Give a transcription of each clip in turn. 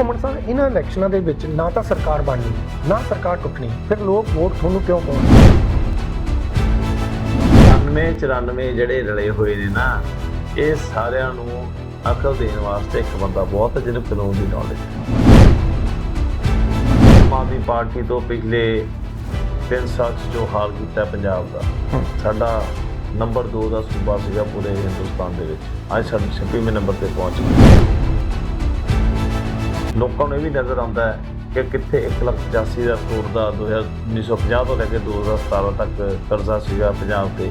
ਘੁੰਮਣ ਸਾਹਿਬ ਇਹਨਾਂ ਇਲੈਕਸ਼ਨਾਂ ਦੇ ਵਿੱਚ ਨਾ ਤਾਂ ਸਰਕਾਰ ਬਣਨੀ ਨਾ ਸਰਕਾਰ ਟੁੱਟਣੀ ਫਿਰ ਲੋਕ ਵੋਟ ਤੁਹਾਨੂੰ ਕਿਉਂ ਪਾਉਣਗੇ 99 94 ਜਿਹੜੇ ਰਲੇ ਹੋਏ ਨੇ ਨਾ ਇਹ ਸਾਰਿਆਂ ਨੂੰ ਅਕਲ ਦੇਣ ਵਾਸਤੇ ਇੱਕ ਬੰਦਾ ਬਹੁਤ ਹੈ ਜਿਹਨੂੰ ਕਾਨੂੰਨ ਦੀ ਨੌਲੇਜ ਆਦਮੀ ਪਾਰਟੀ ਤੋਂ ਪਿਛਲੇ 3 ਸਾਲ ਜੋ ਹਾਲ ਕੀਤਾ ਪੰਜਾਬ ਦਾ ਸਾਡਾ ਨੰਬਰ 2 ਦਾ ਸੂਬਾ ਸੀਗਾ ਪੂਰੇ ਹਿੰਦੁਸਤਾਨ ਦੇ ਵਿੱਚ। ਅੱਜ ਸਾਡੇ 26ਵੇਂ ਨੰਬਰ ਤੇ ਪਹੁੰਚ ਗਏ ਲੋਕਾਂ ਨੂੰ ਇਹ ਵੀ ਨਜ਼ਰ ਆਉਂਦਾ ਹੈ ਕਿ ਕਿੱਥੇ 1,85,000 ਕਰੋੜ ਦਾ 1950 ਤੋਂ ਲੈ ਕੇ 2017 ਤੱਕ ਕਰਜ਼ਾ ਸੀਗਾ ਪੰਜਾਬ ਤੇ।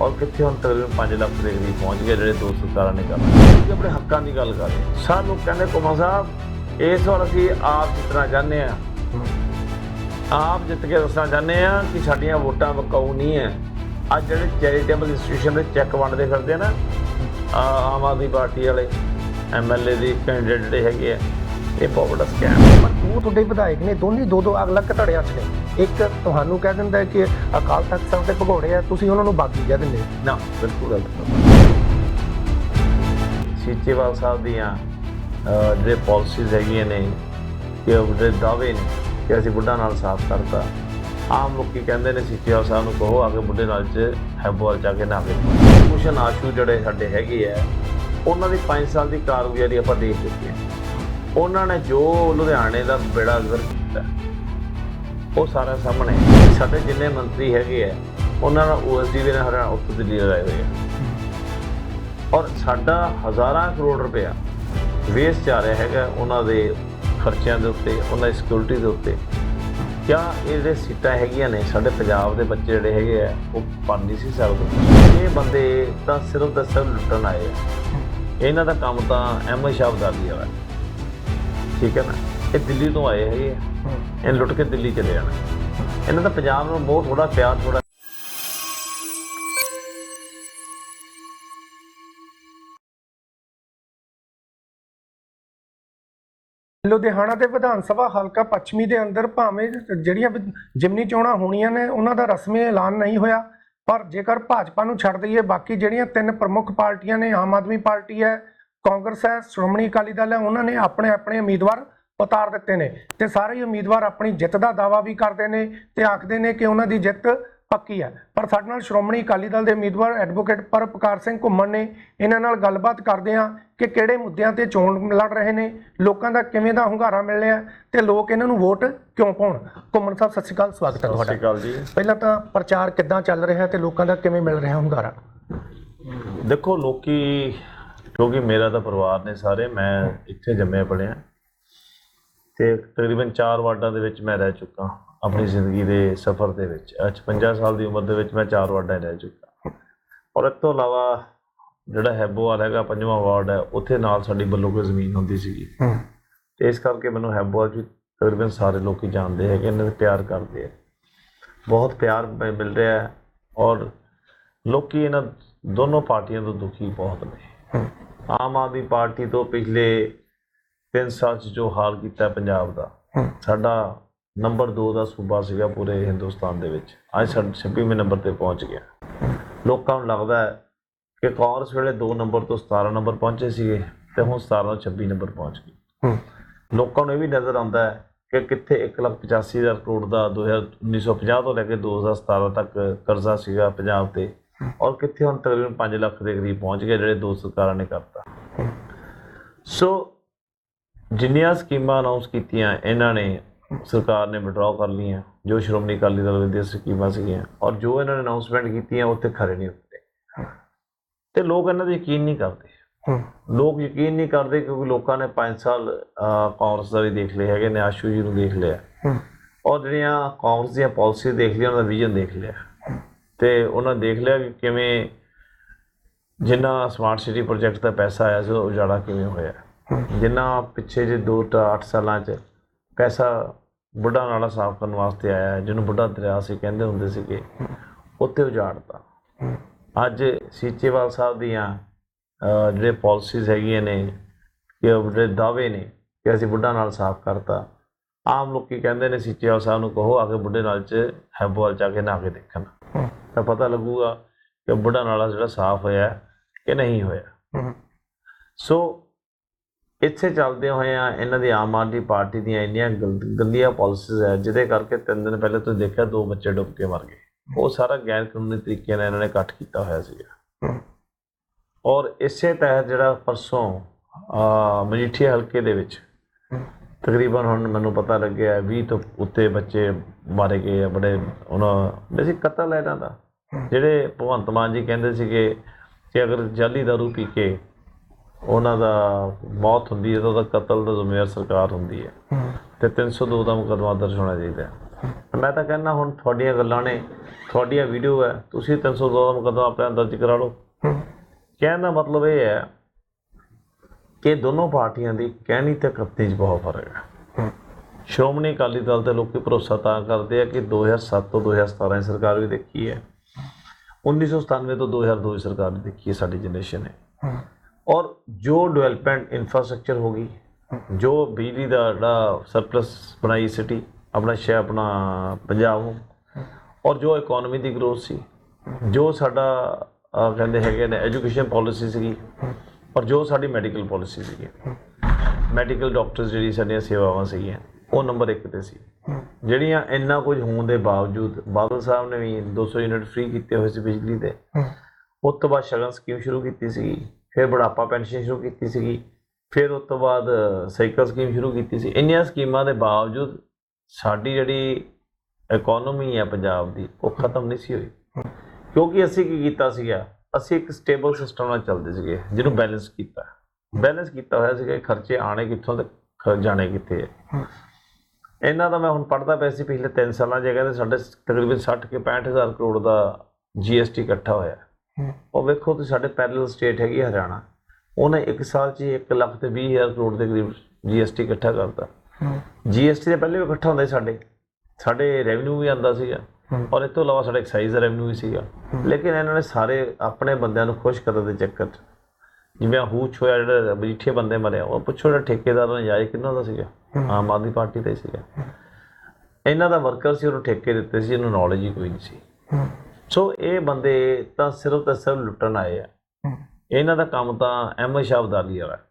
ਔਰ ਕਿੱਥੇ ਹੁਣ ਤਕਰੀਬਨ 5 ਲੱਖ ਦੇ ਕਰੀਬ ਪਹੁੰਚ ਗਏ ਜਿਹੜੇ ਦੋ ਸਰਕਾਰਾਂ ਨੇ ਕਰ ਅਸੀਂ ਆਪਣੇ ਹੱਕਾਂ ਦੀ ਗੱਲ ਕਰ ਰਹੇ ਸਾਨੂੰ ਕਹਿੰਦੇ ਕੁਮਾ ਸਾਹਿਬ ਇਸ ਵਾਰ ਅਸੀਂ ਆਪ ਜਿੱਤਣਾ ਚਾਹੁੰਦੇ ਆ ਆਪ ਜਿੱਤ ਕੇ ਦੱਸਣਾ ਚਾਹੁੰਦੇ ਆ ਕਿ ਸਾਡੀਆਂ ਵੋਟਾਂ ਵਕਾਊ ਨਹੀਂ ਹੈ। ਅੱਜ ਜਿਹੜੇ ਚੈਰੀਟੇਬਲ ਇੰਸਟੀਟਿਊਸ਼ਨ ਦੇ ਚੈੱਕ ਵੰਡਦੇ ਫਿਰਦੇ ਆ ਨਾ ਆਮ ਆਦਮੀ ਪਾਰਟੀ ਵਾਲੇ ਐਮਐਲਏ ਦੀ ਕੈਂਡੀਡੇਟ ਜਿਹੜੇ ਹੈਗੇ ਆ ਇਹ ਬਹੁਤ ਵੱਡਾ ਸਕੈਮ ਪਰ ਉਹ ਤੁਹਾਡੇ ਵਿਧਾਇਕ ਨੇ ਦੋਨੇ ਦੋ ਦੋ ਅਲੱਗ ਧੜਿਆਂ 'ਚ ਨੇ। ਇੱਕ ਤੁਹਾਨੂੰ ਕਹਿ ਦਿੰਦਾ ਹੈ ਕਿ ਅਕਾਲ ਤਖਤ ਸਾਹਿਬ ਦੇ ਭਗੌੜੇ ਆ ਤੁਸੀਂ ਉਹਨਾਂ ਨੂੰ ਬਾਗੀ ਕਹਿ ਦਿੰਦੇ ਹੋ। ਨਾ ਬਿਲਕੁਲ ਗਲਤ ਸੀਚੇਵਾਲ ਸਾਹਿਬ ਦੀਆਂ ਜਿਹੜੇ ਪਾਲਿਸੀਜ਼ ਹੈਗੀਆਂ ਨੇ ਕਿ ਉਹ ਜਿਹੜੇ ਦਾਅਵੇ ਨੇ ਕਿ ਅਸੀਂ ਬੁੱਢਾ ਨਾਲ ਸਾਫ਼ ਕਰਤਾ। ਆਮ ਲੋਕੀ ਕਹਿੰਦੇ ਨੇ ਸੀਚੇਵਾਲ ਸਾਹਿਬ ਨੂੰ ਕਹੋ ਆ ਕੇ ਬੁੱਢੇ ਨਾਲ ਚ ਹੈਬੋਲ ਜਾ ਕੇ ਨਾ ਕੇ ਕੁਸ਼ਨ ਆਸ਼ੂ ਜਿਹੜੇ ਸਾਡੇ ਹੈਗੇ ਆ ਉਹਨਾਂ ਦੀ 5 ਸਾਲ ਦੀ ਕਾਰਗੁਜ਼ਾਰੀ ਆਪਾਂ ਦੇਖ ਚੁੱਕੇ ਹਾਂ। ਉਹਨਾਂ ਨੇ ਜੋ ਲੁਧਿਆਣੇ ਦਾ ਬੇੜਾ ਗਰ ਕੀਤਾ, ਉਹ ਸਾਰਾ ਸਾਹਮਣੇ ਸਾਡੇ ਜਿੰਨੇ ਮੰਤਰੀ ਹੈਗੇ ਆ ਉਹਨਾਂ ਨਾਲ ਓਐਸਡੀ ਦੇ ਨਾਲ ਹਰਿਆਣਾ ਉੱਤਰ ਦਿੱਲੀ ਲਗਾਏ ਹੋਏ ਆ ਔਰ ਸਾਡਾ ਹਜ਼ਾਰਾਂ ਕਰੋੜ ਰੁਪਇਆ ਵੇਸਟ ਜਾ ਰਿਹਾ ਹੈਗਾ ਉਹਨਾਂ ਦੇ ਖਰਚਿਆਂ ਦੇ ਉੱਤੇ, ਉਹਨਾਂ ਦੀ ਸਿਕਿਉਰਿਟੀ ਦੇ ਉੱਤੇ। ਕਿਆ ਇਹ ਜਿਹੜੇ ਸੀਟਾਂ ਹੈਗੀਆਂ ਨੇ? ਸਾਡੇ ਪੰਜਾਬ ਦੇ ਬੱਚੇ ਜਿਹੜੇ ਹੈਗੇ ਆ ਉਹ ਪੜ ਨਹੀਂ ਸੀ ਸਕਦੇ। ਇਹ ਬੰਦੇ ਤਾਂ ਸਿਰਫ ਤੇ ਸਿਰਫ ਲੁੱਟਣ ਆਏ ਆ ਇਹਨਾਂ ਦਾ ਕੰਮ ਤਾਂ ਅਹਿਮਦ ਸ਼ਾਹ ਅਬਦਾਲੀ ਵਾਲਾ ਠੀਕ ਹੈ ਨਾ? ਇਹ ਦਿੱਲੀ ਤੋਂ ਆਏ ਹੈਗੇ ਆ। ਇਹ ਲੁੱਟ ਕੇ ਦਿੱਲੀ ਚਲੇ ਜਾਣਾ। ਇਹਨਾਂ ਦਾ ਪੰਜਾਬ ਨੂੰ ਬਹੁਤ ਥੋੜਾ ਪਿਆਰ ਥੋੜਾ ਲੁਧਿਆਣਾ ਦੇ ਵਿਧਾਨ ਸਭਾ ਹਲਕਾ ਪੱਛਮੀ ਦੇ ਅੰਦਰ ਭਾਵੇਂ ਜਿਹੜੀਆਂ ਵਿ- ਜਿਮਨੀ ਚੋਣਾਂ ਹੋਣੀਆਂ ਨੇ ਉਹਨਾਂ ਦਾ ਰਸਮੀ ਐਲਾਨ ਨਹੀਂ ਹੋਇਆ। ਪਰ ਜੇਕਰ ਭਾਜਪਾ ਨੂੰ ਛੱਡ ਦਈਏ ਬਾਕੀ ਜਿਹੜੀਆਂ ਤਿੰਨ ਪ੍ਰਮੁੱਖ ਪਾਰਟੀਆਂ ਨੇ ਆਮ ਆਦਮੀ ਪਾਰਟੀ ਹੈ ਕਾਂਗਰਸ ਹੈ ਸ਼੍ਰੋਮਣੀ ਅਕਾਲੀ ਦਲ ਹੈ ਉਹਨਾਂ ਨੇ ਆਪਣੇ ਆਪਣੇ ਉਮੀਦਵਾਰ ਉਤਾਰ ਦਿੱਤੇ ਨੇ ਤੇ ਸਾਰੇ ਹੀ ਉਮੀਦਵਾਰ ਆਪਣੀ ਜਿੱਤ ਦਾ ਦਾਅਵਾ ਵੀ ਕਰਦੇ ਨੇ ਤੇ ਆਖਦੇ ਨੇ ਕਿ ਉਹਨਾਂ ਦੀ ਜਿੱਤ ਪੱਕੀ ਹੈ। ਪਰ ਸਾਡੇ ਨਾਲ ਸ਼੍ਰੋਮਣੀ ਅਕਾਲੀ ਦਲ ਦੇ ਉਮੀਦਵਾਰ ਐਡਵੋਕੇਟ ਪਰਪਕਾਰ ਸਿੰਘ ਘੁੰਮਣ ਨੇ। ਇਹਨਾਂ ਨਾਲ ਗੱਲਬਾਤ ਕਰਦੇ ਹਾਂ ਕਿ ਕਿਹੜੇ ਮੁੱਦਿਆਂ ਤੇ ਚੋਣ ਲੜ ਰਹੇ ਨੇ ਲੋਕਾਂ ਦਾ ਕਿਵੇਂ ਦਾ ਹੁੰਗਾਰਾ ਮਿਲ ਰਿਹਾ ਤੇ ਲੋਕ ਇਹਨਾਂ ਨੂੰ ਵੋਟ ਕਿਉਂ ਪਾਉਣ। ਘੁੰਮਣ ਸਾਹਿਬ ਸਤਿ ਸ਼੍ਰੀ ਅਕਾਲ ਸਵਾਗਤ ਹੈ ਸਤਿ ਸ਼੍ਰੀ ਤੁਹਾਡਾ ਅਕਾਲ ਜੀ। ਪਹਿਲਾਂ ਤਾਂ ਪ੍ਰਚਾਰ ਕਿੱਦਾਂ ਚੱਲ ਰਿਹਾ ਤੇ ਲੋਕਾਂ ਦਾ ਕਿਵੇਂ ਮਿਲ ਰਿਹਾ ਹੁੰਗਾਰਾ? ਦੇਖੋ ਲੋਕੀ ਕਿਉਂਕਿ ਮੇਰਾ ਤਾਂ ਪਰਿਵਾਰ ਨੇ ਸਾਰੇ ਮੈਂ ਇੱਥੇ ਜੰਮਿਆ ਪੜਿਆ ਤੇ ਤਕਰੀਬਨ 4 ਵਾਰਡਾਂ ਦੇ ਵਿੱਚ ਮੈਂ ਰਹਿ ਚੁੱਕਾ ਆਪਣੀ ਜ਼ਿੰਦਗੀ ਦੇ ਸਫ਼ਰ ਦੇ ਵਿੱਚ। ਅੱਜ 50 ਸਾਲ ਦੀ ਉਮਰ ਦੇ ਵਿੱਚ ਮੈਂ 4 ਵਾਰਡਾਂ ਰਹਿ ਚੁੱਕਾ ਔਰ ਇਸ ਤੋਂ ਇਲਾਵਾ ਜਿਹੜਾ ਹੈਬੋਵਾਲ ਹੈਗਾ ਪੰਜਵਾਂ ਵਾਰਡ ਹੈ ਉੱਥੇ ਨਾਲ ਸਾਡੀ ਬੱਲੋ ਕੋਈ ਜ਼ਮੀਨ ਹੁੰਦੀ ਸੀਗੀ। ਤੇ ਇਸ ਕਰਕੇ ਮੈਨੂੰ ਹੈਬੋਵਾਲ ਵੀ ਤਕਰੀਬਨ ਸਾਰੇ ਲੋਕੀ ਜਾਣਦੇ ਹੈ ਕਿ ਇਹਨਾਂ ਦੇ ਪਿਆਰ ਕਰਦੇ ਆ। ਬਹੁਤ ਪਿਆਰ ਮਿਲ ਰਿਹਾ ਹੈ ਔਰ ਲੋਕੀ ਇਹਨਾਂ ਦੋਨੋਂ ਪਾਰਟੀਆਂ ਤੋਂ ਦੁਖੀ ਬਹੁਤ ਨੇ। ਆਮ ਆਦਮੀ ਪਾਰਟੀ ਤੋਂ ਪਿਛਲੇ 3 ਸਾਲ 'ਚ ਜੋ ਹਾਲ ਕੀਤਾ ਪੰਜਾਬ ਦਾ ਸਾਡਾ ਨੰਬਰ 2 ਦਾ ਸੂਬਾ ਸੀਗਾ ਪੂਰੇ ਹਿੰਦੁਸਤਾਨ ਦੇ ਵਿੱਚ। ਅੱਜ ਸਾਡੇ 26ਵੇਂ ਨੰਬਰ ਤੇ ਪਹੁੰਚ ਗਿਆ। ਲੋਕਾਂ ਨੂੰ ਲੱਗਦਾ ਹੈ ਕਿ ਕਾਂਗਰਸ ਵੇਲੇ 2 ਨੰਬਰ ਤੋਂ 17 ਨੰਬਰ ਪਹੁੰਚੇ ਸੀਗੇ ਤੇ ਹੁਣ 17 ਤੋਂ 26 ਨੰਬਰ ਪਹੁੰਚ ਗਏ। ਲੋਕਾਂ ਨੂੰ ਇਹ ਵੀ ਨਜ਼ਰ ਆਉਂਦਾ ਹੈ ਕਿ ਕਿੱਥੇ 1,85,000 ਕਰੋੜ ਦਾ 1950 ਤੋਂ ਲੈ ਕੇ 2017 ਤੱਕ ਕਰਜ਼ਾ ਸੀਗਾ ਪੰਜਾਬ ਤੇ। ਔਰ ਕਿੱਥੇ ਹੁਣ ਤਕਰੀਬਨ 5 ਲੱਖ ਦੇ ਕਰੀਬ ਪਹੁੰਚ ਗਏ ਜਿਹੜੇ ਦੋ ਸਰਕਾਰਾਂ ਨੇ ਕਰਤਾ। ਸੋ ਜਿੰਨੀਆਂ ਸਕੀਮਾਂ ਅਨਾਉਂਸ ਕੀਤੀਆਂ ਇਹਨਾਂ ਨੇ ਸਰਕਾਰ ਨੇ ਵਿਡਰਾਅ ਕਰ ਲਈਆਂ। ਜੋ ਸ਼੍ਰੋਮਣੀ ਅਕਾਲੀ ਦਲ ਦੀਆਂ ਸਕੀਮਾਂ ਸੀਗੀਆਂ ਔਰ ਜੋ ਇਹਨਾਂ ਨੇ ਅਨਾਉਂਸਮੈਂਟ ਕੀਤੀਆਂ ਉੱਥੇ ਖਰੇ ਨਹੀਂ ਉਤਰੇ ਤੇ ਲੋਕ ਇਹਨਾਂ ਤੇ ਯਕੀਨ ਨਹੀਂ ਕਰਦੇ। ਲੋਕ ਯਕੀਨ ਨਹੀਂ ਕਰਦੇ ਕਿਉਂਕਿ ਲੋਕਾਂ ਨੇ 5 ਸਾਲ ਕਾਂਗਰਸ ਦਾ ਵੀ ਦੇਖ ਲਿਆ ਹੈਗੇ ਨੇ ਆਸ਼ੂ ਜੀ ਨੂੰ ਦੇਖ ਲਿਆ। ਔਰ ਜਿਹੜੀਆਂ ਕਾਂਗਰਸ ਦੀਆਂ ਪਾਲਿਸੀ ਦੇਖ ਲਿਆ ਉਹਨਾਂ ਦਾ ਵਿਜ਼ਨ ਦੇਖ ਲਿਆ। ਤੇ ਉਹਨਾਂ ਦੇਖ ਲਿਆ ਕਿ ਕਿਵੇਂ ਜਿੰਨਾ ਸਮਾਰਟ ਸਿਟੀ ਪ੍ਰੋਜੈਕਟ ਦਾ ਪੈਸਾ ਆਇਆ ਸੀ, ਉਹ ਉਜਾੜਾ ਕਿਵੇਂ ਹੋਇਆ। ਜਿੰਨਾ ਪਿੱਛੇ ਜੇ 2 ਤੋਂ 8 ਸਾਲਾਂ 'ਚ ਪੈਸਾ ਬੁੱਢਾ ਨਾਲਾ ਸਾਫ਼ ਕਰਨ ਵਾਸਤੇ ਆਇਆ, ਜਿਹਨੂੰ ਬੁੱਢਾ ਦਰਿਆ ਸੀ, ਕਹਿੰਦੇ ਹੁੰਦੇ ਸੀਗੇ ਉੱਤੇ ਉਜਾੜਤਾ। ਅੱਜ ਸੀਚੇਵਾਲ ਸਾਹਿਬ ਦੀਆਂ ਜਿਹੜੇ ਪਾਲਿਸੀਜ਼ ਹੈਗੀਆਂ ਨੇ, ਕਿ ਉਹ ਜਿਹੜੇ ਦਾਅਵੇ ਨੇ, ਕਿ ਅਸੀਂ ਬੁੱਢਾ ਨਾਲ ਸਾਫ਼ ਕਰਤਾ। ਆਮ ਲੋਕੀ ਕਹਿੰਦੇ ਨੇ ਸੀਚੇਵਾਲ ਸਾਹਿਬ ਨੂੰ ਕਹੋ, ਆ ਕੇ ਬੁੱਢੇ ਨਾਲ ਚ ਹੈਬੋਵਾਲ ਜਾ ਕੇ ਨਾ ਕੇ ਦੇਖਣ। ਤਾਂ ਪਤਾ ਲੱਗੂਗਾ ਕਿ ਬੁੱਢਾ ਨਾਲਾ ਜਿਹੜਾ ਸਾਫ਼ ਹੋਇਆ ਕਿ ਨਹੀਂ ਹੋਇਆ। ਸੋ ਇੱਥੇ ਚੱਲਦੇ ਹੋਏ ਆ ਇਹਨਾਂ ਦੀ ਆਮ ਆਦਮੀ ਪਾਰਟੀ ਦੀਆਂ ਇੰਨੀਆਂ ਗੰਦ- ਗੰਦੀਆਂ ਪਾਲਿਸੀਜ਼ ਹੈ ਜਿਹਦੇ ਕਰਕੇ ਤਿੰਨ ਦਿਨ ਪਹਿਲੇ ਤੁਸੀਂ ਦੇਖਿਆ ਦੋ ਬੱਚੇ ਡੁੱਬ ਕੇ ਮਰ ਗਏ। ਉਹ ਸਾਰਾ ਗੈਰ ਕਾਨੂੰਨੀ ਤਰੀਕੇ ਨਾਲ ਇਹਨਾਂ ਨੇ ਇਕੱਠ ਕੀਤਾ ਹੋਇਆ ਸੀਗਾ। ਔਰ ਇਸੇ ਤਹਿਤ ਜਿਹੜਾ ਪਰਸੋਂ ਆ ਮਜੀਠੀਆ ਹਲਕੇ ਦੇ ਵਿੱਚ ਤਕਰੀਬਨ ਹੁਣ ਮੈਨੂੰ ਪਤਾ ਲੱਗਿਆ 20 ਤੋਂ ਉੱਤੇ ਬੱਚੇ ਮਾਰੇ ਗਏ ਆ ਬੜੇ ਉਹਨਾਂ ਵੈਸੇ ਕਤਲ ਹੈ ਇਹਨਾਂ ਦਾ। ਜਿਹੜੇ ਭਗਵੰਤ ਮਾਨ ਜੀ ਕਹਿੰਦੇ ਸੀਗੇ ਕਿ ਅਗਰ ਜਾਲੀ ਦਾਰੂ ਪੀ ਕੇ ਉਹਨਾਂ ਦਾ ਮੌਤ ਹੁੰਦੀ ਹੈ ਤਾਂ ਉਹਦਾ ਕਤਲ ਦਾ ਜ਼ਿੰਮੇਵਾਰ ਸਰਕਾਰ ਹੁੰਦੀ ਹੈ। ਤੇ 302 ਦਾ ਮੁਕੱਦਮਾ ਦਰਜ ਹੋਣਾ ਚਾਹੀਦਾ ਹੈ। ਮੈਂ ਤਾਂ ਕਹਿੰਦਾ ਹੁਣ ਤੁਹਾਡੀਆਂ ਗੱਲਾਂ ਨੇ ਤੁਹਾਡੀਆਂ ਵੀਡੀਓ ਹੈ ਤੁਸੀਂ 302 ਦਾ ਮੁਕੱਦਮਾ ਆਪਣੇ ਦਰਜ ਕਰਾ ਲਓ। ਕਹਿਣ ਦਾ ਮਤਲਬ ਇਹ ਹੈ ਕਿ ਦੋਨੋਂ ਪਾਰਟੀਆਂ ਦੀ ਕਹਿਣੀ ਤੇ ਕਰਤਨੀ 'ਚ ਬਹੁਤ ਫ਼ਰਕ ਹੈ। ਸ਼੍ਰੋਮਣੀ ਅਕਾਲੀ ਦਲ ਤੇ ਲੋਕੀ ਭਰੋਸਾ ਤਾਂ ਕਰਦੇ ਆ ਕਿ 2007 ਤੋਂ 2017 ਦੀ ਸਰਕਾਰ ਵੀ ਦੇਖੀ ਹੈ। 1997 ਤੋਂ 2002 ਦੀ ਸਰਕਾਰ ਵੀ ਦੇਖੀ ਹੈ ਸਾਡੀ ਜਨਰੇਸ਼ਨ ਨੇ। ਔਰ ਜੋ ਡਿਵੈਲਪਮੈਂਟ ਇਨਫਰਾਸਟ੍ਰਕਚਰ ਹੋ ਗਈ ਜੋ ਬਿਜਲੀ ਦਾ ਜਿਹੜਾ ਸਰਪਲਸ ਬਣਾਈ ਸਿਟੀ ਆਪਣਾ ਸ਼ਹਿਰ ਆਪਣਾ ਪੰਜਾਬ ਨੂੰ ਔਰ ਜੋ ਇਕਨੋਮੀ ਦੀ ਗਰੋਥ ਸੀ ਜੋ ਸਾਡਾ ਕਹਿੰਦੇ ਹੈਗੇ ਨੇ ਐਜੂਕੇਸ਼ਨ ਪਾਲਿਸੀ ਸੀਗੀ ਔਰ ਜੋ ਸਾਡੀ ਮੈਡੀਕਲ ਪਾਲਿਸੀ ਸੀਗੀ। ਮੈਡੀਕਲ ਡਾਕਟਰਸ ਜਿਹੜੀ ਸਾਡੀਆਂ ਸੇਵਾਵਾਂ ਸੀਗੀਆਂ ਉਹ ਨੰਬਰ 1 ਤੇ ਸੀ। ਜਿਹੜੀਆਂ ਇੰਨਾ ਕੁਝ ਹੋਣ ਦੇ ਬਾਵਜੂਦ ਬਾਦਲ ਸਾਹਿਬ ਨੇ ਵੀ 200 ਯੂਨਿਟ ਫ੍ਰੀ ਕੀਤੇ ਹੋਏ ਸੀ ਬਿਜਲੀ ਦੇ। ਉਸ ਤੋਂ ਬਾਅਦ ਸ਼ਗਨ ਸਕੀਮ ਸ਼ੁਰੂ ਕੀਤੀ ਸੀ ਫਿਰ ਬੁਢਾਪਾ ਪੈਨਸ਼ਨ ਸ਼ੁਰੂ ਕੀਤੀ ਸੀਗੀ, ਫਿਰ ਉਸ ਤੋਂ ਬਾਅਦ ਸਾਈਕਲ ਸਕੀਮ ਸ਼ੁਰੂ ਕੀਤੀ ਸੀ। ਇੰਨੀਆਂ ਸਕੀਮਾਂ ਦੇ ਬਾਵਜੂਦ ਸਾਡੀ ਜਿਹੜੀ ਇਕਨੋਮੀ ਹੈ ਪੰਜਾਬ ਦੀ, ਉਹ ਖਤਮ ਨਹੀਂ ਸੀ ਹੋਈ। ਕਿਉਂਕਿ ਅਸੀਂ ਕੀ ਕੀਤਾ ਸੀਗਾ, ਅਸੀਂ ਇੱਕ ਸਟੇਬਲ ਸਿਸਟਮ ਨਾਲ ਚੱਲਦੇ ਸੀਗੇ, ਜਿਹਨੂੰ ਬੈਲੈਂਸ ਕੀਤਾ। ਬੈਲੈਂਸ ਕੀਤਾ ਹੋਇਆ ਸੀਗਾ, ਖਰਚੇ ਆਣੇ ਕਿੱਥੋਂ ਤੇ ਖ- ਜਾਣੇ ਕਿੱਥੇ ਹੈ ਇਹਨਾਂ ਦਾ ਮੈਂ ਹੁਣ ਪੜਦਾ ਪਿਆ ਸੀ ਪਿਛਲੇ 3 ਸਾਲਾਂ ਇਹ ਕਹਿੰਦੇ ਸਾਡੇ ਤਕਰੀਬਨ 60 ਕੇ 65000 ਕਰੋੜ ਦਾ GST ਇਕੱਠਾ ਹੋਇਆ। ਉਹ ਵੇਖੋ ਤੁਸੀਂ ਸਾਡੇ ਪੈਰਲਲ ਸਟੇਟ ਹੈਗੀ ਹਰਿਆਣਾ। ਉਹਨੇ ਇੱਕ ਸਾਲ 'ਚ 1 ਲੱਖ ਤੇ 20000 ਕਰੋੜ ਦੇ ਕਰੀਬ GST ਇਕੱਠਾ ਕਰਤਾ। GST ਦੇ ਪਹਿਲੇ ਵੀ ਇਕੱਠਾ ਹੁੰਦਾ ਸੀ ਸਾਡੇ। ਸਾਡੇ ਰੈਵਨਿਊ ਵੀ ਆਂਦਾ ਸੀਗਾ। ਔਰ ਇਸ ਤੋਂ ਇਲਾਵਾ ਸਾਡਾ ਐਕਸਾਈਜ਼ ਰੈਵਨਿਊ ਵੀ ਸੀਗਾ। ਲੇਕਿਨ ਇਹਨਾਂ ਨੇ ਸਾਰੇ ਆਪਣੇ ਬੰਦਿਆਂ ਨੂੰ ਖੁਸ਼ ਕਰਨ ਦੇ ਚੱਕਰ 'ਚ। ਜਿਵੇਂ ਹੂਚ ਹੋਇਆ ਜਿਹੜਾ ਮਜੀਠੀਏ ਬੰਦੇ ਮਰੇ ਉਹ ਪੁੱਛੋ ਜਿਹੜਾ ਠੇਕੇਦਾਰ ਨਜਾਇਜ਼ ਕਿੰਨਾ ਦਾ ਸੀਗਾ? ਆਮ ਆਦਮੀ ਪਾਰਟੀ ਦਾ ਹੀ ਸੀਗਾ। ਇਹਨਾਂ ਦਾ ਵਰਕਰ ਸੀ ਉਹਨੂੰ ਠੇਕੇ ਦਿੱਤੇ ਸੀ ਇਹਨੂੰ ਨੌਲੇਜ ਹੀ ਕੋਈ ਨਹੀਂ ਸੀ। ਸੋ ਇਹ ਬੰਦੇ ਤਾਂ ਸਿਰਫ ਤੇ ਸਿਰਫ ਲੁੱਟਣ ਆਏ ਆ। ਇਹਨਾਂ ਦਾ ਕੰਮ ਤਾਂ ਅਹਿਮਦ ਸ਼ਾਹ ਅਬਦਾਲੀ ਵਾਲਾ। ਹੈ।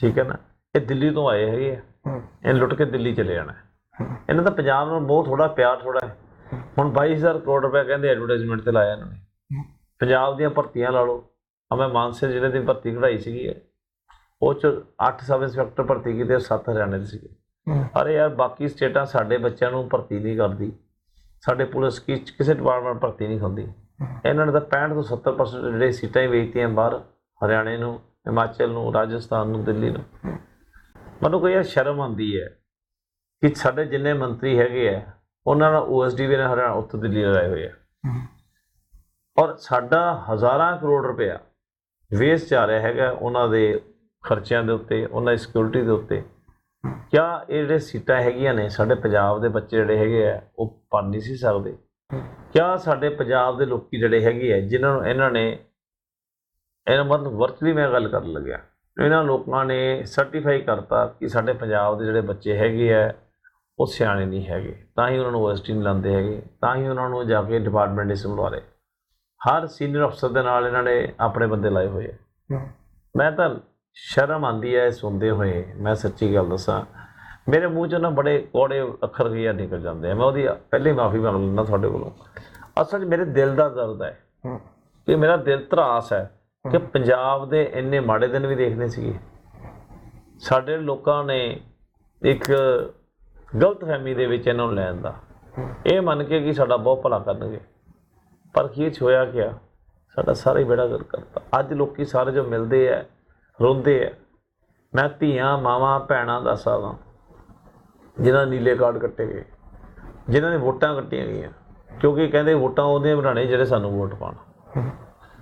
ਠੀਕ ਹੈ ਨਾ? ਇਹ ਦਿੱਲੀ ਤੋਂ ਆਏ ਹੈਗੇ ਆ। ਇਹ ਲੁੱਟ ਕੇ ਦਿੱਲੀ ਚਲੇ ਜਾਣਾ। ਹੈ। ਇਹਨਾਂ ਦਾ ਪੰਜਾਬ ਨਾਲ ਬਹੁਤ ਥੋੜਾ ਪਿਆਰ ਥੋੜਾ ਹੈ। ਹੁਣ 22000 ਕਰੋੜ ਰੁਪਏ ਕਹਿੰਦੇ ਐਡਵਰਟਾਈਜ਼ਮੈਂਟ ਤੇ ਲਾਇਆ ਇਹਨਾਂ ਨੇ। ਪੰਜਾਬ ਦੀਆਂ ਭਰਤੀਆਂ ਲਾ ਲਓ। ਆ ਮੈਂ ਮਾਨਸੇ ਜ਼ਿਲ੍ਹੇ ਦੀ ਭਰਤੀ ਕਢਾਈ ਸੀਗੀ ਉਹ ਚ 8 ਸਬ ਇੰਸਪੈਕਟਰ ਭਰਤੀ ਕੀਤੇ ਔਰ 7 ਹਰਿਆਣੇ ਦੇ ਸੀਗੇ। ਅਰੇ ਯਾਰ ਬਾਕੀ ਸਟੇਟਾਂ ਸਾਡੇ ਬੱਚਿਆਂ ਨੂੰ ਭਰਤੀ ਨਹੀਂ ਕਰਦੀ। ਸਾਡੇ ਪੁਲਿਸ ਕੀ ਕਿਸੇ ਡਿਪਾਰਟਮੈਂਟ ਭਰਤੀ ਨਹੀਂ ਹੁੰਦੀ। ਇਹਨਾਂ ਨੇ ਤਾਂ 65 ਤੋਂ 70% ਜਿਹੜੇ ਸੀਟਾਂ ਹੀ ਵੇਚਤੀਆਂ ਬਾਹਰ ਹਰਿਆਣੇ ਨੂੰ ਹਿਮਾਚਲ ਨੂੰ ਰਾਜਸਥਾਨ ਨੂੰ ਦਿੱਲੀ ਨੂੰ। ਮੈਨੂੰ ਕੋਈ ਸ਼ਰਮ ਆਉਂਦੀ ਹੈ ਕਿ ਸਾਡੇ ਜਿੰਨੇ ਮੰਤਰੀ ਹੈਗੇ ਆ ਉਹਨਾਂ ਦਾ ਓਐਸਡੀ ਨੇ ਹਰਿਆਣਾ ਉੱਤਰ ਦਿੱਲੀ ਲਗਾਏ ਹੋਏ ਆ। ਔਰ ਸਾਡਾ ਹਜ਼ਾਰਾਂ ਕਰੋੜ ਰੁਪਇਆ ਵੇਸਟ ਜਾ ਰਿਹਾ ਹੈਗਾ ਉਹਨਾਂ ਦੇ ਖਰਚਿਆਂ ਦੇ ਉੱਤੇ, ਉਹਨਾਂ ਦੀ ਸਿਕਿਉਰਿਟੀ ਦੇ ਉੱਤੇ। ਕਿਆ ਇਹ ਜਿਹੜੇ ਸੀਟਾਂ ਹੈਗੀਆਂ ਨੇ, ਸਾਡੇ ਪੰਜਾਬ ਦੇ ਬੱਚੇ ਜਿਹੜੇ ਹੈਗੇ ਆ, ਉਹ ਪੜ ਨਹੀਂ ਸੀ ਸਕਦੇ। ਕਿਆ ਸਾਡੇ ਪੰਜਾਬ ਦੇ ਲੋਕੀ ਜਿਹੜੇ ਹੈਗੇ ਆ, ਜਿਨ੍ਹਾਂ ਨੂੰ ਇਹਨਾਂ ਨੇ, ਇਹਨਾਂ ਮਤਲਬ ਵਰਚੁਅਲੀ ਮੈਂ ਗੱਲ ਕਰਨ ਲੱਗਿਆ। ਇਹਨਾਂ ਲੋਕਾਂ ਨੇ ਸਰਟੀਫਾਈ ਕਰਤਾ ਕਿ ਸਾਡੇ ਪੰਜਾਬ ਦੇ ਜਿਹੜੇ ਬੱਚੇ ਹੈਗੇ ਆ, ਉਹ ਸਿਆਣੇ ਨਹੀਂ ਹੈਗੇ। ਤਾਂ ਹੀ ਉਹਨਾਂ ਨੂੰ ਯੂਨੀਵਰਸਿਟੀ ਨਹੀਂ ਲਾਉਂਦੇ ਹੈਗੇ, ਤਾਂ ਹੀ ਉਹਨਾਂ ਨੂੰ ਜਾ ਕੇ ਡਿਪਾਰਟਮੈਂਟ ਨਹੀਂ ਸੰਭਲਵਾ ਰਹੇ ਹਰ ਸੀਨੀਅਰ ਅਫਸਰ ਦੇ ਨਾਲ ਇਹਨਾਂ ਨੇ ਆਪਣੇ ਬੰਦੇ ਲਾਏ ਹੋਏ ਆ। ਮੈਂ ਤਾਂ ਸ਼ਰਮ ਆਂਦੀ ਹੈ ਸੁਣਦੇ ਹੋਏ ਮੈਂ ਸੱਚੀ ਗੱਲ ਦੱਸਾਂ ਮੇਰੇ ਮੂੰਹ ਚੋਂ ਨਾ ਬੜੇ ਕੋੜੇ ਅੱਖਰ ਜਿਹਾ ਨਿਕਲ ਜਾਂਦੇ ਆ। ਮੈਂ ਉਹਦੀ ਪਹਿਲੇ ਮਾਫੀ ਮੰਗ ਲੈਂਦਾ ਤੁਹਾਡੇ ਕੋਲੋਂ। ਅਸਲ 'ਚ ਮੇਰੇ ਦਿਲ ਦਾ ਦਰਦ ਹੈ ਕਿ ਮੇਰਾ ਦਿਲ ਧਰਾਸ ਹੈ ਕਿ ਪੰਜਾਬ ਦੇ ਇੰਨੇ ਮਾੜੇ ਦਿਨ ਵੀ ਦੇਖਦੇ ਸੀਗੇ। ਸਾਡੇ ਲੋਕਾਂ ਨੇ ਇੱਕ ਗਲਤ ਫਹਿਮੀ ਦੇ ਵਿੱਚ ਇਹਨਾਂ ਨੂੰ ਲੈਣ ਦਾ। ਇਹ ਮੰਨ ਕੇ ਕਿ ਸਾਡਾ ਬਹੁਤ ਭਲਾ ਕਰਨਗੇ। ਪਰ ਕੀ 'ਚ ਹੋਇਆ ਕਿਆ? ਸਾਡਾ ਸਾਰਾ ਹੀ ਬੇੜਾ ਗਰ ਕਰਤਾ। ਅੱਜ ਲੋਕੀ ਸਾਰੇ ਜੋ ਮਿਲਦੇ ਆ ਰੋਂਦੇ ਆ ਮੈਂ ਧੀਆਂ, ਮਾਵਾਂ, ਭੈਣਾਂ ਦਾ ਸਾਵਾਂ ਜਿਨ੍ਹਾਂ ਨੀਲੇ ਕਾਰਡ ਕੱਟੇ ਗਏ। ਜਿਨ੍ਹਾਂ ਨੇ ਵੋਟਾਂ ਕੱਟੀਆਂ ਗਈਆਂ। ਕਿਉਂਕਿ ਕਹਿੰਦੇ ਵੋਟਾਂ ਉਹਦੇ ਬਣਾਣੇ ਜਿਹੜੇ ਸਾਨੂੰ ਵੋਟ ਪਾਉਣ।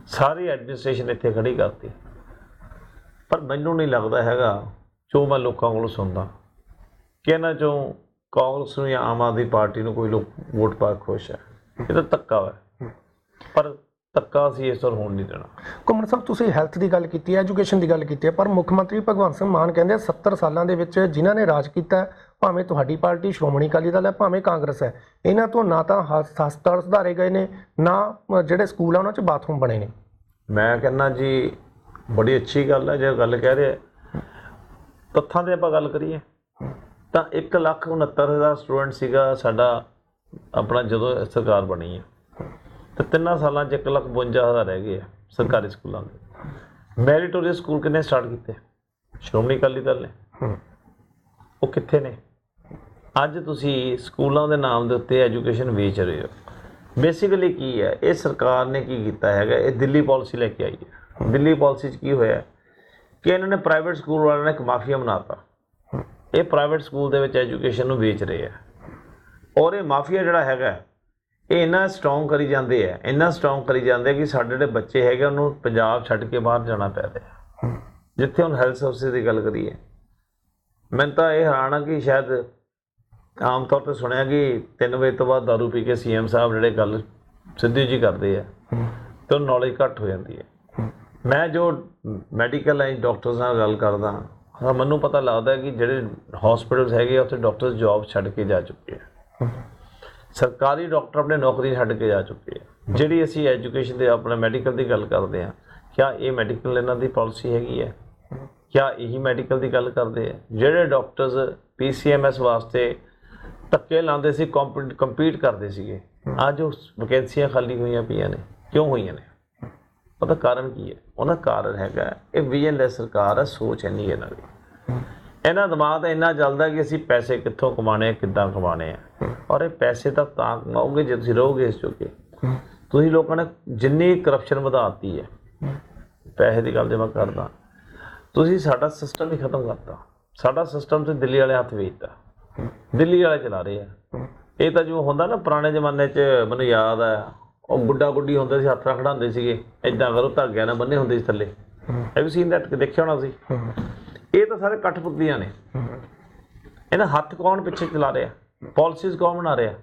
ਸਾਰੀ ਐਡਮਿਨਿਸਟ੍ਰੇਸ਼ਨ ਇੱਥੇ ਖੜੀ ਕਰਤੀ। ਪਰ ਮੈਨੂੰ ਨਹੀਂ ਲੱਗਦਾ ਹੈਗਾ, ਜੋ ਮੈਂ ਲੋਕਾਂ ਕੋਲੋਂ ਸੁਣਦਾ, ਕਿ ਇਹਨਾਂ ਚੋਂ ਕਾਂਗਰਸ ਨੂੰ ਜਾਂ ਆਮ ਆਦਮੀ ਪਾਰਟੀ ਨੂੰ ਕੋਈ ਲੋਕ ਵੋਟ ਪਾ ਕੇ ਖੁਸ਼ ਹੈ ਇਹ ਤਾਂ ਧੱਕਾ ਹੈ ਪਰ ਧੱਕਾ ਅਸੀਂ ਇਸ ਵਾਰ ਹੋਣ ਨਹੀਂ ਦੇਣਾ। ਕੁਮਰ ਸਾਹਿਬ ਤੁਸੀਂ ਹੈਲਥ ਦੀ ਗੱਲ ਕੀਤੀ ਹੈ ਐਜੂਕੇਸ਼ਨ ਦੀ ਗੱਲ ਕੀਤੀ ਹੈ ਪਰ ਮੁੱਖ ਮੰਤਰੀ ਭਗਵੰਤ ਸਿੰਘ ਮਾਨ ਕਹਿੰਦੇ ਆ 70 ਸਾਲਾਂ ਦੇ ਵਿੱਚ ਜਿਨ੍ਹਾਂ ਨੇ ਰਾਜ ਕੀਤਾ ਭਾਵੇਂ ਤੁਹਾਡੀ ਪਾਰਟੀ ਸ਼੍ਰੋਮਣੀ ਅਕਾਲੀ ਦਲ ਹੈ ਭਾਵੇਂ ਕਾਂਗਰਸ ਹੈ ਇਹਨਾਂ ਤੋਂ ਨਾ ਤਾਂ ਹਸ- ਹਸਪਤਾਲ ਸੁਧਾਰੇ ਗਏ ਨੇ ਨਾ ਜਿਹੜੇ ਸਕੂਲ ਆ ਉਹਨਾਂ 'ਚ ਬਾਥਰੂਮ ਬਣੇ ਨੇ। ਮੈਂ ਕਹਿੰਦਾ ਜੀ ਬੜੀ ਅੱਛੀ ਗੱਲ ਹੈ ਜੇ ਗੱਲ ਕਹਿ ਰਹੇ ਤੱਥਾਂ ਤੇ ਆਪਾਂ ਗੱਲ ਕਰੀਏ ਤਾਂ 169000 ਸਟੂਡੈਂਟ ਸੀਗਾ ਸਾਡਾ ਆਪਣਾ ਜਦੋਂ ਸਰਕਾਰ ਬਣੀ ਹੈ। ਤੇ ਤਿੰਨਾਂ ਸਾਲਾਂ 'ਚ 152000 ਰਹਿ ਗਏ ਆ ਸਰਕਾਰੀ ਸਕੂਲਾਂ ਦੇ। ਮੈਰੀਟੋਰੀਅਸ ਸਕੂਲ ਕਿੰਨੇ ਸਟਾਰਟ ਕੀਤੇ? ਸ਼੍ਰੋਮਣੀ ਅਕਾਲੀ ਦਲ ਨੇ। ਉਹ ਕਿੱਥੇ ਨੇ? ਅੱਜ ਤੁਸੀਂ ਸਕੂਲਾਂ ਦੇ ਨਾਮ ਦੇ ਉੱਤੇ ਐਜੂਕੇਸ਼ਨ ਵੇਚ ਰਹੇ ਹੋ। ਬੇਸਿਕਲੀ ਕੀ ਹੈ? ਇਹ ਸਰਕਾਰ ਨੇ ਕੀ ਕੀਤਾ ਹੈਗਾ? ਇਹ ਦਿੱਲੀ ਪਾਲਿਸੀ ਲੈ ਕੇ ਆਈ ਹੈ। ਦਿੱਲੀ ਪਾਲਿਸੀ 'ਚ ਕੀ ਹੋਇਆ? ਕਿ ਇਹਨਾਂ ਨੇ ਪ੍ਰਾਈਵੇਟ ਸਕੂਲ ਵਾਲਿਆਂ ਨੇ ਇੱਕ ਮਾਫੀਆ ਬਣਾਤਾ। ਇਹ ਪ੍ਰਾਈਵੇਟ ਸਕੂਲ ਦੇ ਵਿੱਚ ਐਜੂਕੇਸ਼ਨ ਨੂੰ ਵੇਚ ਰਹੇ ਆ। ਔਰ ਇਹ ਮਾਫੀਆ ਜਿਹੜਾ ਹੈਗਾ ਇਹ ਇੰਨਾ ਸਟਰੋਂਗ ਕਰੀ ਜਾਂਦੇ ਆ ਇੰਨਾ ਸਟਰੋਂਗ ਕਰੀ ਜਾਂਦੇ ਆ ਕਿ ਸਾਡੇ ਜਿਹੜੇ ਬੱਚੇ ਹੈਗੇ ਉਹਨੂੰ ਪੰਜਾਬ ਛੱਡ ਕੇ ਬਾਹਰ ਜਾਣਾ ਪੈ ਰਿਹਾ। ਜਿੱਥੇ ਹੁਣ ਹੈਲਥ ਸਰਵਿਸ ਦੀ ਗੱਲ ਕਰੀਏ ਮੈਨੂੰ ਤਾਂ ਇਹ ਹੈਰਾਨ ਆ ਕਿ ਸ਼ਾਇਦ ਆਮ ਤੌਰ ਤੇ ਸੁਣਿਆ ਕਿ 3 ਵਜੇ ਤੋਂ ਬਾਅਦ ਦਾਰੂ ਪੀ ਕੇ ਸੀਐਮ ਸਾਹਿਬ ਜਿਹੜੇ ਗੱਲ ਸਿੱਧੀ ਜੀ ਕਰਦੇ ਆ ਤੇ ਨੌਲੇਜ ਘੱਟ ਹੋ ਜਾਂਦੀ ਹੈ ਮੈਂ ਜੋ ਮੈਡੀਕਲ ਲਾਈਨ ਡਾਕਟਰਸ ਨਾਲ ਗੱਲ ਕਰਦਾ ਹਾਂ ਮੈਨੂੰ ਪਤਾ ਲੱਗਦਾ ਕਿ ਜਿਹੜੇ ਹਸਪੀਟਲਸ ਹੈਗੇ ਆ, ਉੱਥੇ ਡਾਕਟਰਸ ਜੌਬ ਛੱਡ ਕੇ ਜਾ ਚੁੱਕੇ ਆ। ਸਰਕਾਰੀ ਡਾਕਟਰ ਆਪਣੇ ਨੌਕਰੀ ਛੱਡ ਕੇ ਜਾ ਚੁੱਕੇ ਆ। ਜਿਹੜੀ ਅਸੀਂ ਐਜੂਕੇਸ਼ਨ ਦੇ ਆਪਣੇ ਮੈਡੀਕਲ ਦੀ ਗੱਲ ਕਰਦੇ ਆ, ਕਿਆ ਇਹ ਮੈਡੀਕਲ ਇਹਨਾਂ ਦੀ ਪਾਲਿਸੀ ਹੈਗੀ ਹੈ? ਕਿਆ ਇਹੀ ਮੈਡੀਕਲ ਦੀ ਗੱਲ ਕਰਦੇ ਆ? ਜਿਹੜੇ ਡਾਕਟਰਸ ਪੀਸੀਐਮਐਸ ਵਾਸਤੇ ਧੱਕੇ ਲਾਉਂਦੇ ਸੀ ਕੰਪੀਟ ਕਰਦੇ ਸੀਗੇ, ਅੱਜ ਉਹ ਵੈਕੈਂਸੀਆਂ ਖਾਲੀ ਹੋਈਆਂ ਪਈਆਂ ਨੇ। ਕਿਉਂ ਹੋਈਆਂ ਨੇ? ਉਹਦਾ ਕਾਰਨ ਕੀ ਹੈ? ਉਹਦਾ ਕਾਰਨ ਹੈਗਾ, ਇਹ ਵਿਜ਼ਨਲੈਸ ਸਰਕਾਰ ਹੈ ਸੋਚ ਹੈ ਨਹੀਂ ਇਹਨਾਂ ਦੀ। ਇਹਨਾਂ ਦਿਮਾਗ ਤਾਂ ਇੰਨਾ ਚੱਲਦਾ ਕਿ ਅਸੀਂ ਪੈਸੇ ਕਿੱਥੋਂ ਕਮਾਣੇ ਆ ਕਿੱਦਾਂ ਕਮਾਣੇ ਆ। ਔਰ ਇਹ ਪੈਸੇ ਤਾਂ ਤਾਂ ਕਮਾਓਗੇ ਜੇ ਤੁਸੀਂ ਰਹੋਗੇ ਇਸ ਜੋਗੇ। ਤੁਸੀਂ ਲੋਕਾਂ ਨੇ ਜਿੰਨੀ ਕਰਪਸ਼ਨ ਵਧਾਤੀ ਹੈ, ਪੈਸੇ ਦੀ ਗੱਲ ਜੇ ਮੈਂ ਕਰਦਾ, ਤੁਸੀਂ ਸਾਡਾ ਸਿਸਟਮ ਹੀ ਖਤਮ ਕਰਤਾ। ਸਾਡਾ ਸਿਸਟਮ ਤੇ ਦਿੱਲੀ ਵਾਲੇ ਹੱਥ ਵੇਚਤਾ। ਦਿੱਲੀ ਵਾਲੇ ਚਲਾ ਰਹੇ ਆ। ਇਹ ਤਾਂ ਜੋ ਹੁੰਦਾ ਨਾ, ਪੁਰਾਣੇ ਜ਼ਮਾਨੇ 'ਚ ਮੈਨੂੰ ਯਾਦ ਆ, ਉਹ ਗੁੱਡਾ ਗੁੱਡੀ ਹੁੰਦੇ ਸੀ, ਹੱਥ ਨਾਲ ਖੜਾਉਂਦੇ ਸੀਗੇ। ਇਦਾਂ ਕਰੋ, ਧਾਗਿਆਂ ਨਾਲ ਬੰਨੇ ਹੁੰਦੇ ਸੀ ਥੱਲੇ। ਇਹ ਵੀ ਸੀਨ that? ਦੇਖਿਆ ਹੋਣਾ ਸੀ ਇਹ ਤਾਂ ਸਾਰੇ ਕਠਪੁਤਲੀਆਂ ਨੇ। ਇਹਨਾਂ ਹੱਥ ਕੌਣ ਪਿੱਛੇ ਚਲਾ ਰਿਹਾ? ਪਾਲਿਸੀਜ਼ ਕੌਣ ਬਣਾ ਰਿਹਾ?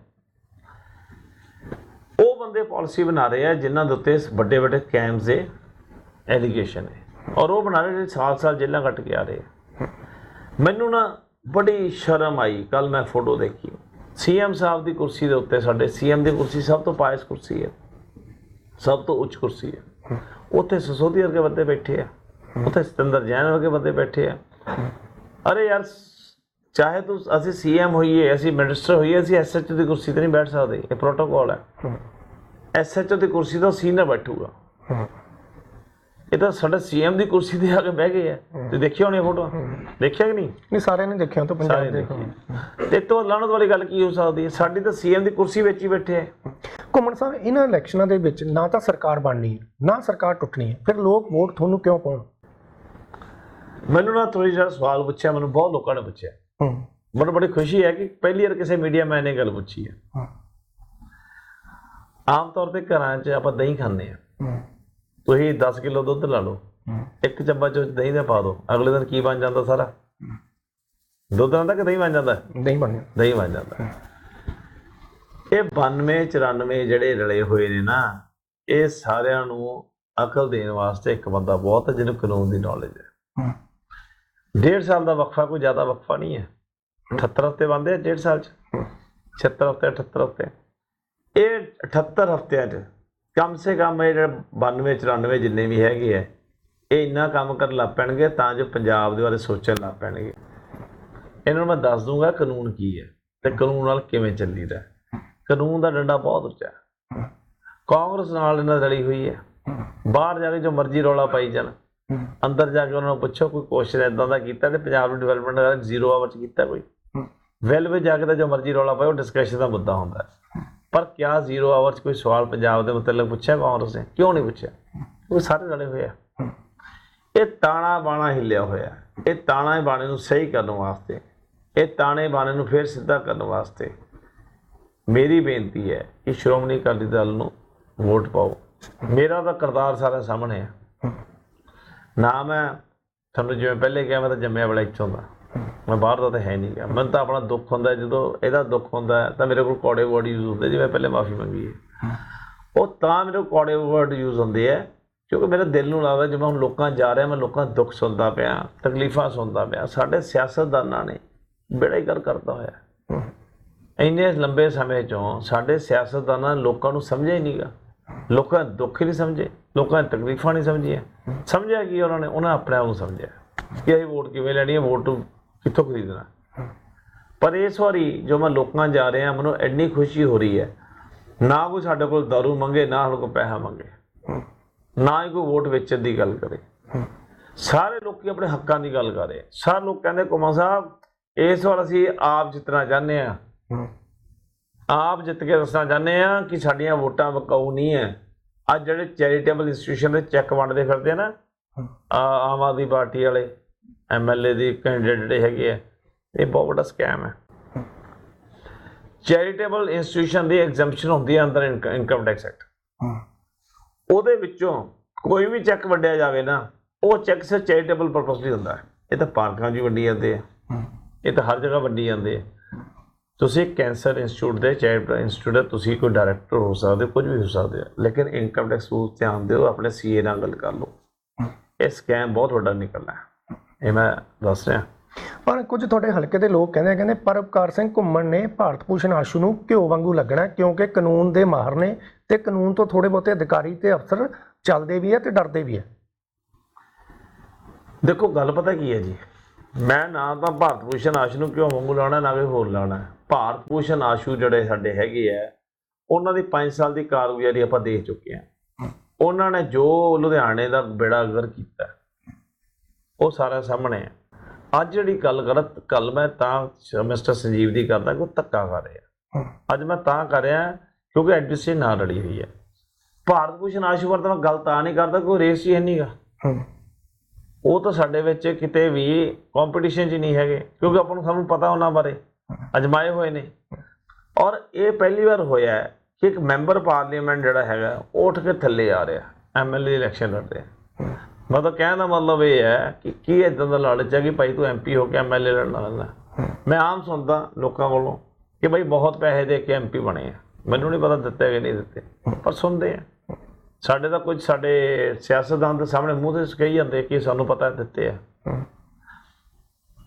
ਉਹ ਬੰਦੇ ਪਾਲਿਸੀ ਬਣਾ ਰਹੇ ਆ ਜਿਨ੍ਹਾਂ ਦੇ ਉੱਤੇ ਵੱਡੇ ਵੱਡੇ ਕੈਮਸ ਦੇ ਐਲੀਗੇਸ਼ਨ ਹੈ ਔਰ ਉਹ ਬਣਾ ਰਹੇ ਜਿਹੜੇ ਸਾਲ ਸਾਲ ਜੇਲ੍ਹਾਂ ਕੱਟ ਕੇ ਆ ਰਹੇ ਆ। ਮੈਨੂੰ ਨਾ ਬੜੀ ਸ਼ਰਮ ਆਈ ਕੱਲ ਮੈਂ ਫੋਟੋ ਦੇਖੀ। ਸੀਐਮ ਸਾਹਿਬ ਦੀ ਕੁਰਸੀ ਦੇ ਉੱਤੇ ਸਾਡੇ ਸੀਐਮ ਦੀ ਕੁਰਸੀ ਸਭ ਤੋਂ ਪਾਇਸ ਕੁਰਸੀ ਹੈ। ਸਭ ਤੋਂ ਉੱਚ ਕੁਰਸੀ ਹੈ। ਉੱਥੇ ਸਸੋਦੀ ਵਰਗੇ ਬੰਦੇ ਬੈਠੇ ਆ। ਉੱਥੇ ਸਤਿੰਦਰ ਜੈਨ ਵਰਗੇ ਬੰਦੇ ਬੈਠੇ ਆ। ਅਰੇ ਯਾਰ ਚਾਹੇ ਤੂੰ ਅਸੀਂ ਸੀਐਮ ਹੋਈਏ ਅਸੀਂ ਮਿਨਿਸਟਰ ਹੋਈਏ ਅਸੀਂ ਐਸਐਚਓ ਦੀ ਕੁਰਸੀ ਤੇ ਨਹੀਂ ਬੈਠ ਸਕਦੇ। ਇਹ ਪ੍ਰੋਟੋਕਾਲ ਹੈ। ਐਸਐਚਓ ਦੀ ਕੁਰਸੀ ਤੋਂ ਸੀਨੀਅਰ ਬੈਠੂਗਾ। ਇਹ ਤਾਂ ਸਾਡਾ ਸੀਐਮ ਦੀ ਕੁਰਸੀ ਤੇ ਆ ਕੇ ਬਹਿ ਗਏ ਆ। ਤੇ ਦੇਖਿਆ ਹੋਣੀ ਫੋਟੋ ਦੇਖਿਆ ਕਿ ਨਹੀਂ? ਨਹੀਂ ਸਾਰਿਆਂ ਨੇ ਦੇਖਿਆ ਤਾਂ ਪੰਜਾਬ ਦੇ। ਤੇ ਤੋਂ ਲਾਣਤ ਵਾਲੀ ਗੱਲ ਕੀ ਹੋ ਸਕਦੀ ਹੈ? ਸਾਡੀ ਤਾਂ ਸੀਐਮ ਦੀ ਕੁਰਸੀ ਵਿੱਚ ਹੀ ਬੈਠੇ ਆ। ਘੁੰਮਣ ਸਾਹਿਬ ਇਹਨਾਂ ਇਲੈਕਸ਼ਨਾਂ ਦੇ ਵਿੱਚ ਨਾ ਤਾਂ ਸਰਕਾਰ ਬਣਨੀ ਹੈ ਨਾ ਸਰਕਾਰ ਟੁੱਟਣੀ ਹੈ। ਫਿਰ ਲੋਕ ਵੋਟ ਤੁਹਾਨੂੰ ਕਿਉਂ ਪਾਉਣ? ਮੈਨੂੰ ਨਾ ਥੋੜੀ ਜਿਹਾ ਸਵਾਲ ਪੁੱਛਿਆ ਮੈਨੂੰ ਬਹੁਤ ਲੋਕਾਂ ਨੇ ਪੁੱਛਿਆ। ਹੂੰ। ਮੈਨੂੰ ਬੜੀ ਖੁਸ਼ੀ ਹੈ ਕਿ ਪਹਿਲੀ ਵਾਰ ਕਿਸੇ ਮੀਡੀਆ ਮੈਨ ਨੇ ਗੱਲ ਪੁੱਛੀ ਹੈ। ਹਾਂ। ਆਮ ਤੌਰ ਤੇ ਘਰਾਂ 'ਚ ਆਪਾਂ ਦਹੀਂ ਖਾਂਦੇ ਆ ਹੂੰ। ਤੁਸੀਂ 10 ਕਿਲੋ ਦੁੱਧ ਲਾ ਲਓ। ਹੂੰ। ਇੱਕ ਚਮਚ ਉਹ 'ਚ ਦਹੀਂ ਦਾ ਪਾ ਦਿਓ। ਅਗਲੇ ਦਿਨ ਕੀ ਬਣ ਜਾਂਦਾ ਸਾਰਾ? ਦੁੱਧ ਆਂਦਾ ਕਿ ਦਹੀਂ ਬਣ ਜਾਂਦਾ? ਨਹੀਂ ਬਣਿਆ ਦਹੀਂ ਬਣ ਜਾਂਦਾ। ਇਹ 92 94 ਜਿਹੜੇ ਰਲੇ ਹੋਏ ਨੇ ਨਾ ਇਹ ਸਾਰਿਆਂ ਨੂੰ ਅਕਲ ਦੇਣ ਵਾਸਤੇ ਇੱਕ ਬੰਦਾ ਬਹੁਤ ਹੈ ਜਿਹਨੂੰ ਕਾਨੂੰਨ ਦੀ ਨੌਲੇਜ ਹੈ। ਹੂੰ। ਡੇਢ ਸਾਲ ਦਾ ਵਕਫਾ ਕੋਈ ਜ਼ਿਆਦਾ ਵਕਫਾ ਨਹੀਂ ਹੈ। 78 ਹਫ਼ਤੇ ਬੰਦੇ ਆ ਡੇਢ ਸਾਲ ਚ। 76 ਹਫ਼ਤੇ 78 ਹਫ਼ਤੇ। ਇਹ 78 ਹਫ਼ਤਿਆਂ ਚ ਕਮ ਸੇ ਕਮ ਇਹ ਜਿਹੜੇ 92 94 ਜਿੰਨੇ ਵੀ ਹੈਗੇ ਆ, ਇਹ ਇੰਨਾ ਕੰਮ ਕਰਨ ਲੱਗ ਪੈਣਗੇ ਤਾਂ ਜੋ ਪੰਜਾਬ ਦੇ ਬਾਰੇ ਸੋਚਣ ਲੱਗ ਪੈਣਗੇ। ਇਹਨਾਂ ਨੂੰ ਮੈਂ ਦੱਸ ਦੂੰਗਾ ਕਾਨੂੰਨ ਕੀ ਹੈ ਤੇ ਕਾਨੂੰਨ ਨਾਲ ਕਿਵੇਂ ਚੱਲੀਦਾ ਕਾਨੂੰਨ ਦਾ ਡੰਡਾ ਬਹੁਤ ਉੱਚਾ ਕਾਂਗਰਸ ਨਾਲ ਇਹਨਾਂ ਰਲੀ ਹੋਈ ਹੈ। ਬਾਹਰ ਜਾ ਕੇ ਜੋ ਮਰਜ਼ੀ ਰੌਲਾ ਪਾਈ ਜਾਣ। ਅੰਦਰ ਜਾ ਕੇ ਉਹਨਾਂ ਨੂੰ ਪੁੱਛੋ ਕੋਈ ਕੁਐਸਚਨ ਇਦਾਂ ਦਾ ਕੀਤਾ ਤੇ ਪੰਜਾਬ ਨੂੰ ਡਿਵੈਲਪਮੈਂਟ ਦਾ ਜ਼ੀਰੋ ਆਵਰ ਚ ਕੀਤਾ ਕੋਈ। ਵੈਲ ਵਿੱਚ ਜਾ ਕੇ ਤਾਂ ਜੋ ਮਰਜ਼ੀ ਰੌਲਾ ਪਾਏ ਉਹ ਡਿਸਕਸ਼ਨ ਦਾ ਮੁੱਦਾ ਹੁੰਦਾ ਪਰ ਕਿਆ ਜ਼ੀਰੋ ਆਵਰ ਚ ਕੋਈ ਸਵਾਲ ਪੰਜਾਬ ਦੇ ਮੁਤਲਕ ਪੁੱਛਿਆ ਕਾਂਗਰਸ ਨੇ? ਕਿਉਂ ਨਹੀਂ ਪੁੱਛਿਆ? ਉਹ ਸਾਰੇ ਰਲੇ ਹੋਏ ਆ। ਇਹ ਤਾਣਾ ਬਾਣਾ ਹਿੱਲਿਆ ਹੋਇਆ। ਇਹ ਤਾਣਾ ਬਾਣੇ ਨੂੰ ਸਹੀ ਕਰਨ ਵਾਸਤੇ ਇਹ ਤਾਣੇ ਬਾਣੇ ਨੂੰ ਫੇਰ ਸਿੱਧਾ ਕਰਨ ਵਾਸਤੇ ਮੇਰੀ ਬੇਨਤੀ ਹੈ ਕਿ ਸ਼੍ਰੋਮਣੀ ਅਕਾਲੀ ਦਲ ਨੂੰ ਵੋਟ ਪਾਓ। ਮੇਰਾ ਤਾਂ ਕਰਤਾਰ ਸਾਰਾ ਸਾਹਮਣੇ ਹੈ। ਨਾ ਮੈਂ ਤੁਹਾਨੂੰ ਜਿਵੇਂ ਪਹਿਲੇ ਕਿਹਾ, ਮੈਂ ਤਾਂ ਜੰਮਿਆ ਵਾਲਾ ਇੱਥੋਂ ਦਾ। ਮੈਂ ਬਾਹਰ ਦਾ ਤਾਂ ਹੈ ਨਹੀਂ ਗਿਆ। ਮੈਨੂੰ ਤਾਂ ਆਪਣਾ ਦੁੱਖ ਹੁੰਦਾ ਜਦੋਂ ਇਹਦਾ ਦੁੱਖ ਹੁੰਦਾ ਤਾਂ ਮੇਰੇ ਕੋਲ ਕੋੜੇ ਵਰਡ ਯੂਜ਼ ਹੁੰਦੇ, ਜਿਵੇਂ ਪਹਿਲੇ ਮਾਫੀ ਮੰਗੀ ਹੈ। ਉਹ ਤਾਂ ਮੇਰੇ ਕੋਲ ਕੋੜੇ ਵਰਡ ਯੂਜ਼ ਹੁੰਦੇ ਆ ਕਿਉਂਕਿ ਮੇਰੇ ਦਿਲ ਨੂੰ ਲੱਗਦਾ ਜਿਵੇਂ ਹੁਣ ਲੋਕਾਂ ਜਾ ਰਿਹਾ, ਮੈਂ ਲੋਕਾਂ ਦੁੱਖ ਸੁਣਦਾ ਪਿਆ, ਤਕਲੀਫਾਂ ਸੁਣਦਾ ਪਿਆ। ਸਾਡੇ ਸਿਆਸਤਦਾਨਾਂ ਨੇ ਬੇੜਾ ਹੀ ਕਰ ਕਰਦਾ ਹੋਇਆ। ਇੰਨੇ ਲੰਬੇ ਸਮੇਂ ਚੋਂ ਸਾਡੇ ਸਿਆਸਤਦਾਨਾਂ ਲੋਕਾਂ ਨੂੰ ਸਮਝਿਆ ਹੀ ਨਹੀਂਗਾ ਲੋਕਾਂ ਦੇ ਦੁੱਖ ਨਹੀਂ ਸਮਝੇ, ਲੋਕਾਂ ਦੀ ਤਕਲੀਫਾਂ ਨਹੀਂ ਸਮਝੀਆਂ। ਸਮਝਿਆ ਕੀ ਉਹਨਾਂ ਨੇ? ਉਹਨਾਂ ਆਪਣੇ ਆਪ ਨੂੰ ਸਮਝਿਆ ਕਿ ਅਸੀਂ ਵੋਟ ਕਿਵੇਂ ਲੈਣੀ ਹੈ? ਵੋਟ ਕਿੱਥੋਂ ਖਰੀਦਣਾ? ਪਰ ਇਸ ਵਾਰੀ ਜੋ ਮੈਂ ਲੋਕਾਂ ਜਾ ਰਿਹਾ, ਮੈਨੂੰ ਇੰਨੀ ਖੁਸ਼ੀ ਹੋ ਰਹੀ ਹੈ, ਨਾ ਕੋਈ ਸਾਡੇ ਕੋਲ ਦਾਰੂ ਮੰਗੇ, ਨਾ ਸਾਡੇ ਕੋਲ ਪੈਸਾ ਮੰਗੇ, ਨਾ ਹੀ ਕੋਈ ਵੋਟ ਵੇਚਣ ਦੀ ਗੱਲ ਕਰੇ। ਸਾਰੇ ਲੋਕੀ ਆਪਣੇ ਹੱਕਾਂ ਦੀ ਗੱਲ ਕਰ ਰਹੇ ਸਾਰੇ ਲੋਕ ਕਹਿੰਦੇ ਕੁਮਾ ਸਾਹਿਬ, ਇਸ ਵਾਰ ਅਸੀਂ ਆਪ ਜਿੱਤਣਾ ਚਾਹੁੰਦੇ ਆ ਆਪ ਜਿੱਤ ਕੇ ਦੱਸਣਾ ਚਾਹੁੰਦੇ ਆ ਕਿ ਸਾਡੀਆਂ ਵੋਟਾਂ ਵਕਾਊ ਨਹੀਂ ਹੈ। ਅੱਜ ਜਿਹੜੇ ਚੈਰੀਟੇਬਲ ਇੰਸਟੀਟਿਊਸ਼ਨ ਦੇ ਚੈੱਕ ਵੰਡਦੇ ਫਿਰਦੇ ਆ ਨਾ ਆ- ਆਮ ਆਦਮੀ ਪਾਰਟੀ ਵਾਲੇ ਐਮਐਲਏ ਦੀ ਕੈਂਡੀਡੇਟ ਜਿਹੜੇ ਹੈਗੇ ਆ ਇਹ ਬਹੁਤ ਵੱਡਾ ਸਕੈਮ ਹੈ। ਚੈਰੀਟੇਬਲ ਇੰਸਟੀਟਿਊਸ਼ਨ ਦੀ ਐਗਜ਼ੈਂਪਸ਼ਨ ਹੁੰਦੀ ਹੈ ਅੰਦਰ ਇਨਕਮ ਟੈਕਸ ਐਕਟ ਉਹਦੇ ਵਿੱਚੋਂ ਕੋਈ ਵੀ ਚੈੱਕ ਵੰਡਿਆ ਜਾਵੇ ਨਾ ਉਹ ਚੈੱਕ ਸਿਰ ਚੈਰੀਟੇਬਲ ਪਰਪਸ ਲਈ ਹੁੰਦਾ ਹੈ। ਇਹ ਤਾਂ ਪਾਰਕਾਂ 'ਚ ਵੰਡੀ ਜਾਂਦੇ ਆ। ਇਹ ਤਾਂ ਹਰ ਜਗ੍ਹਾ ਵੰਡੀ ਜਾਂਦੇ ਆ। ਤੁਸੀਂ ਕੈਂਸਰ ਇੰਸਟੀਚਿਊਟ ਦੇ ਚੈਰੀਟੇਬਲ ਇੰਸਟੀਚਿਊਟ ਦੇ ਤੁਸੀਂ ਕੋਈ ਡਾਇਰੈਕਟਰ ਹੋ ਸਕਦੇ ਹੋ, ਕੁਝ ਵੀ ਹੋ ਸਕਦੇ ਆ। ਲੇਕਿਨ ਇਨਕਮ ਟੈਕਸ ਰੂਲ ਧਿਆਨ ਦਿਓ ਆਪਣੇ ਸੀਏ ਨਾਲ ਗੱਲ ਕਰ ਲਓ। ਇਹ ਸਕੈਮ ਬਹੁਤ ਵੱਡਾ ਨਿਕਲਣਾ ਹੈ। ਇਹ ਮੈਂ ਦੱਸ ਰਿਹਾ। ਪਰ ਕੁਝ ਤੁਹਾਡੇ ਹਲਕੇ ਦੇ ਲੋਕ ਕਹਿੰਦੇ ਕਹਿੰਦੇ ਪਰਵਕਾਰ ਸਿੰਘ ਘੁੰਮਣ ਨੇ ਭਾਰਤ ਭੂਸ਼ਣ ਆਸ਼ੂ ਨੂੰ ਘਿਓ ਵਾਂਗੂ ਲੱਗਣਾ ਕਿਉਂਕਿ ਕਾਨੂੰਨ ਦੇ ਮਾਹਰ ਨੇ ਤੇ ਕਾਨੂੰਨ ਤੋਂ ਥੋੜੇ ਬਹੁਤੇ ਅਧਿਕਾਰੀ ਤੇ ਅਫਸਰ ਚੱਲਦੇ ਵੀ ਹੈ ਤੇ ਡਰਦੇ ਵੀ ਹੈ। ਦੇਖੋ ਗੱਲ ਪਤਾ ਕੀ ਹੈ ਜੀ? ਮੈਂ ਨਾ ਤਾਂ ਭਾਰਤ ਭੂਸ਼ਣ ਆਸ਼ੂ ਨੂੰ ਕਿਉਂ ਵਾਂਗੂ ਲਾਉਣਾ, ਨਾ ਕੋਈ ਹੋਰ ਲਾਉਣਾ। ਭਾਰਤ ਭੂਸ਼ਣ ਆਸ਼ੂ ਜਿਹੜੇ ਸਾਡੇ ਹੈਗੇ ਆ, ਉਹਨਾਂ ਦੀ 5 ਸਾਲ ਦੀ ਕਾਰਗੁਜ਼ਾਰੀ ਆਪਾਂ ਦੇਖ ਚੁੱਕੇ ਹਾਂ ਉਹਨਾਂ ਨੇ ਜੋ ਲੁਧਿਆਣੇ ਦਾ ਬੇੜਾ ਗਰ ਕੀਤਾ, ਉਹ ਸਾਰਾ ਸਾਹਮਣੇ ਹੈ ਅੱਜ ਜਿਹੜੀ ਗੱਲ ਗਲਤ ਕੱਲ ਮੈਂ ਤਾਂ ਮਿਸਟਰ ਸੰਜੀਵ ਦੀ ਕਰਦਾ ਕਿ ਉਹ ਧੱਕਾ ਕਰ ਰਿਹਾ। ਅੱਜ ਮੈਂ ਤਾਂ ਕਰ ਰਿਹਾ, ਕਿਉਂਕਿ ਐਡਵਿਸੀ ਨਾਲ ਲੜੀ ਹੋਈ ਹੈ ਭਾਰਤ ਭੂਸ਼ਣ ਆਸ਼ੂ ਵਰ ਤਾਂ ਮੈਂ ਗੱਲ ਤਾਂ ਨਹੀਂ ਕਰਦਾ, ਕੋਈ ਰੇਸ ਹੀ ਹੈ ਨਹੀਂਗਾ ਉਹ ਤਾਂ ਸਾਡੇ ਵਿੱਚ ਕਿਤੇ ਵੀ ਕੰਪੀਟੀਸ਼ਨ 'ਚ ਨਹੀਂ ਹੈਗੇ, ਕਿਉਂਕਿ ਆਪਾਂ ਨੂੰ ਸਾਨੂੰ ਪਤਾ ਉਹਨਾਂ ਬਾਰੇ, ਅਜਮਾਏ ਹੋਏ ਨੇ। ਔਰ ਇਹ ਪਹਿਲੀ ਵਾਰ ਹੋਇਆ ਹੈ ਕਿ ਇੱਕ ਮੈਂਬਰ ਪਾਰਲੀਮੈਂਟ ਜਿਹੜਾ ਹੈਗਾ, ਉਹ ਉੱਠ ਕੇ ਥੱਲੇ ਆ ਰਿਹਾ ਐਮਐਲਏ ਇਲੈਕਸ਼ਨ ਲੜ ਰਿਹਾ। ਮਤਲਬ ਕਹਿਣ ਦਾ ਮਤਲਬ ਇਹ ਹੈ ਕਿ ਕੀ ਇਦਾਂ ਦਾ ਲਾਲਚ ਹੈ ਕਿ ਭਾਈ ਤੂੰ ਐਮਪੀ ਹੋ ਕੇ ਐਮਐਲਏ ਲੜਨਾ ਰਹਿੰਦਾ ਮੈਂ ਆਮ ਸੁਣਦਾ ਲੋਕਾਂ ਕੋਲੋਂ ਕਿ ਭਾਈ ਬਹੁਤ ਪੈਸੇ ਦੇ ਕੇ ਐਮਪੀ ਬਣੇ ਆ। ਮੈਨੂੰ ਨਹੀਂ ਪਤਾ ਦਿੱਤੇ ਕਿ ਨਹੀਂ ਦਿੱਤੇ, ਪਰ ਸੁਣਦੇ ਆ। ਸਾਡੇ ਤਾਂ ਕੁਝ ਸਾਡੇ ਸਿਆਸਤਦਾਨ ਦੇ ਸਾਹਮਣੇ ਮੂੰਹ ਤੇ ਕਹੀ ਜਾਂਦੇ ਕਿ ਸਾਨੂੰ ਪਤਾ ਦਿੱਤੇ ਆ।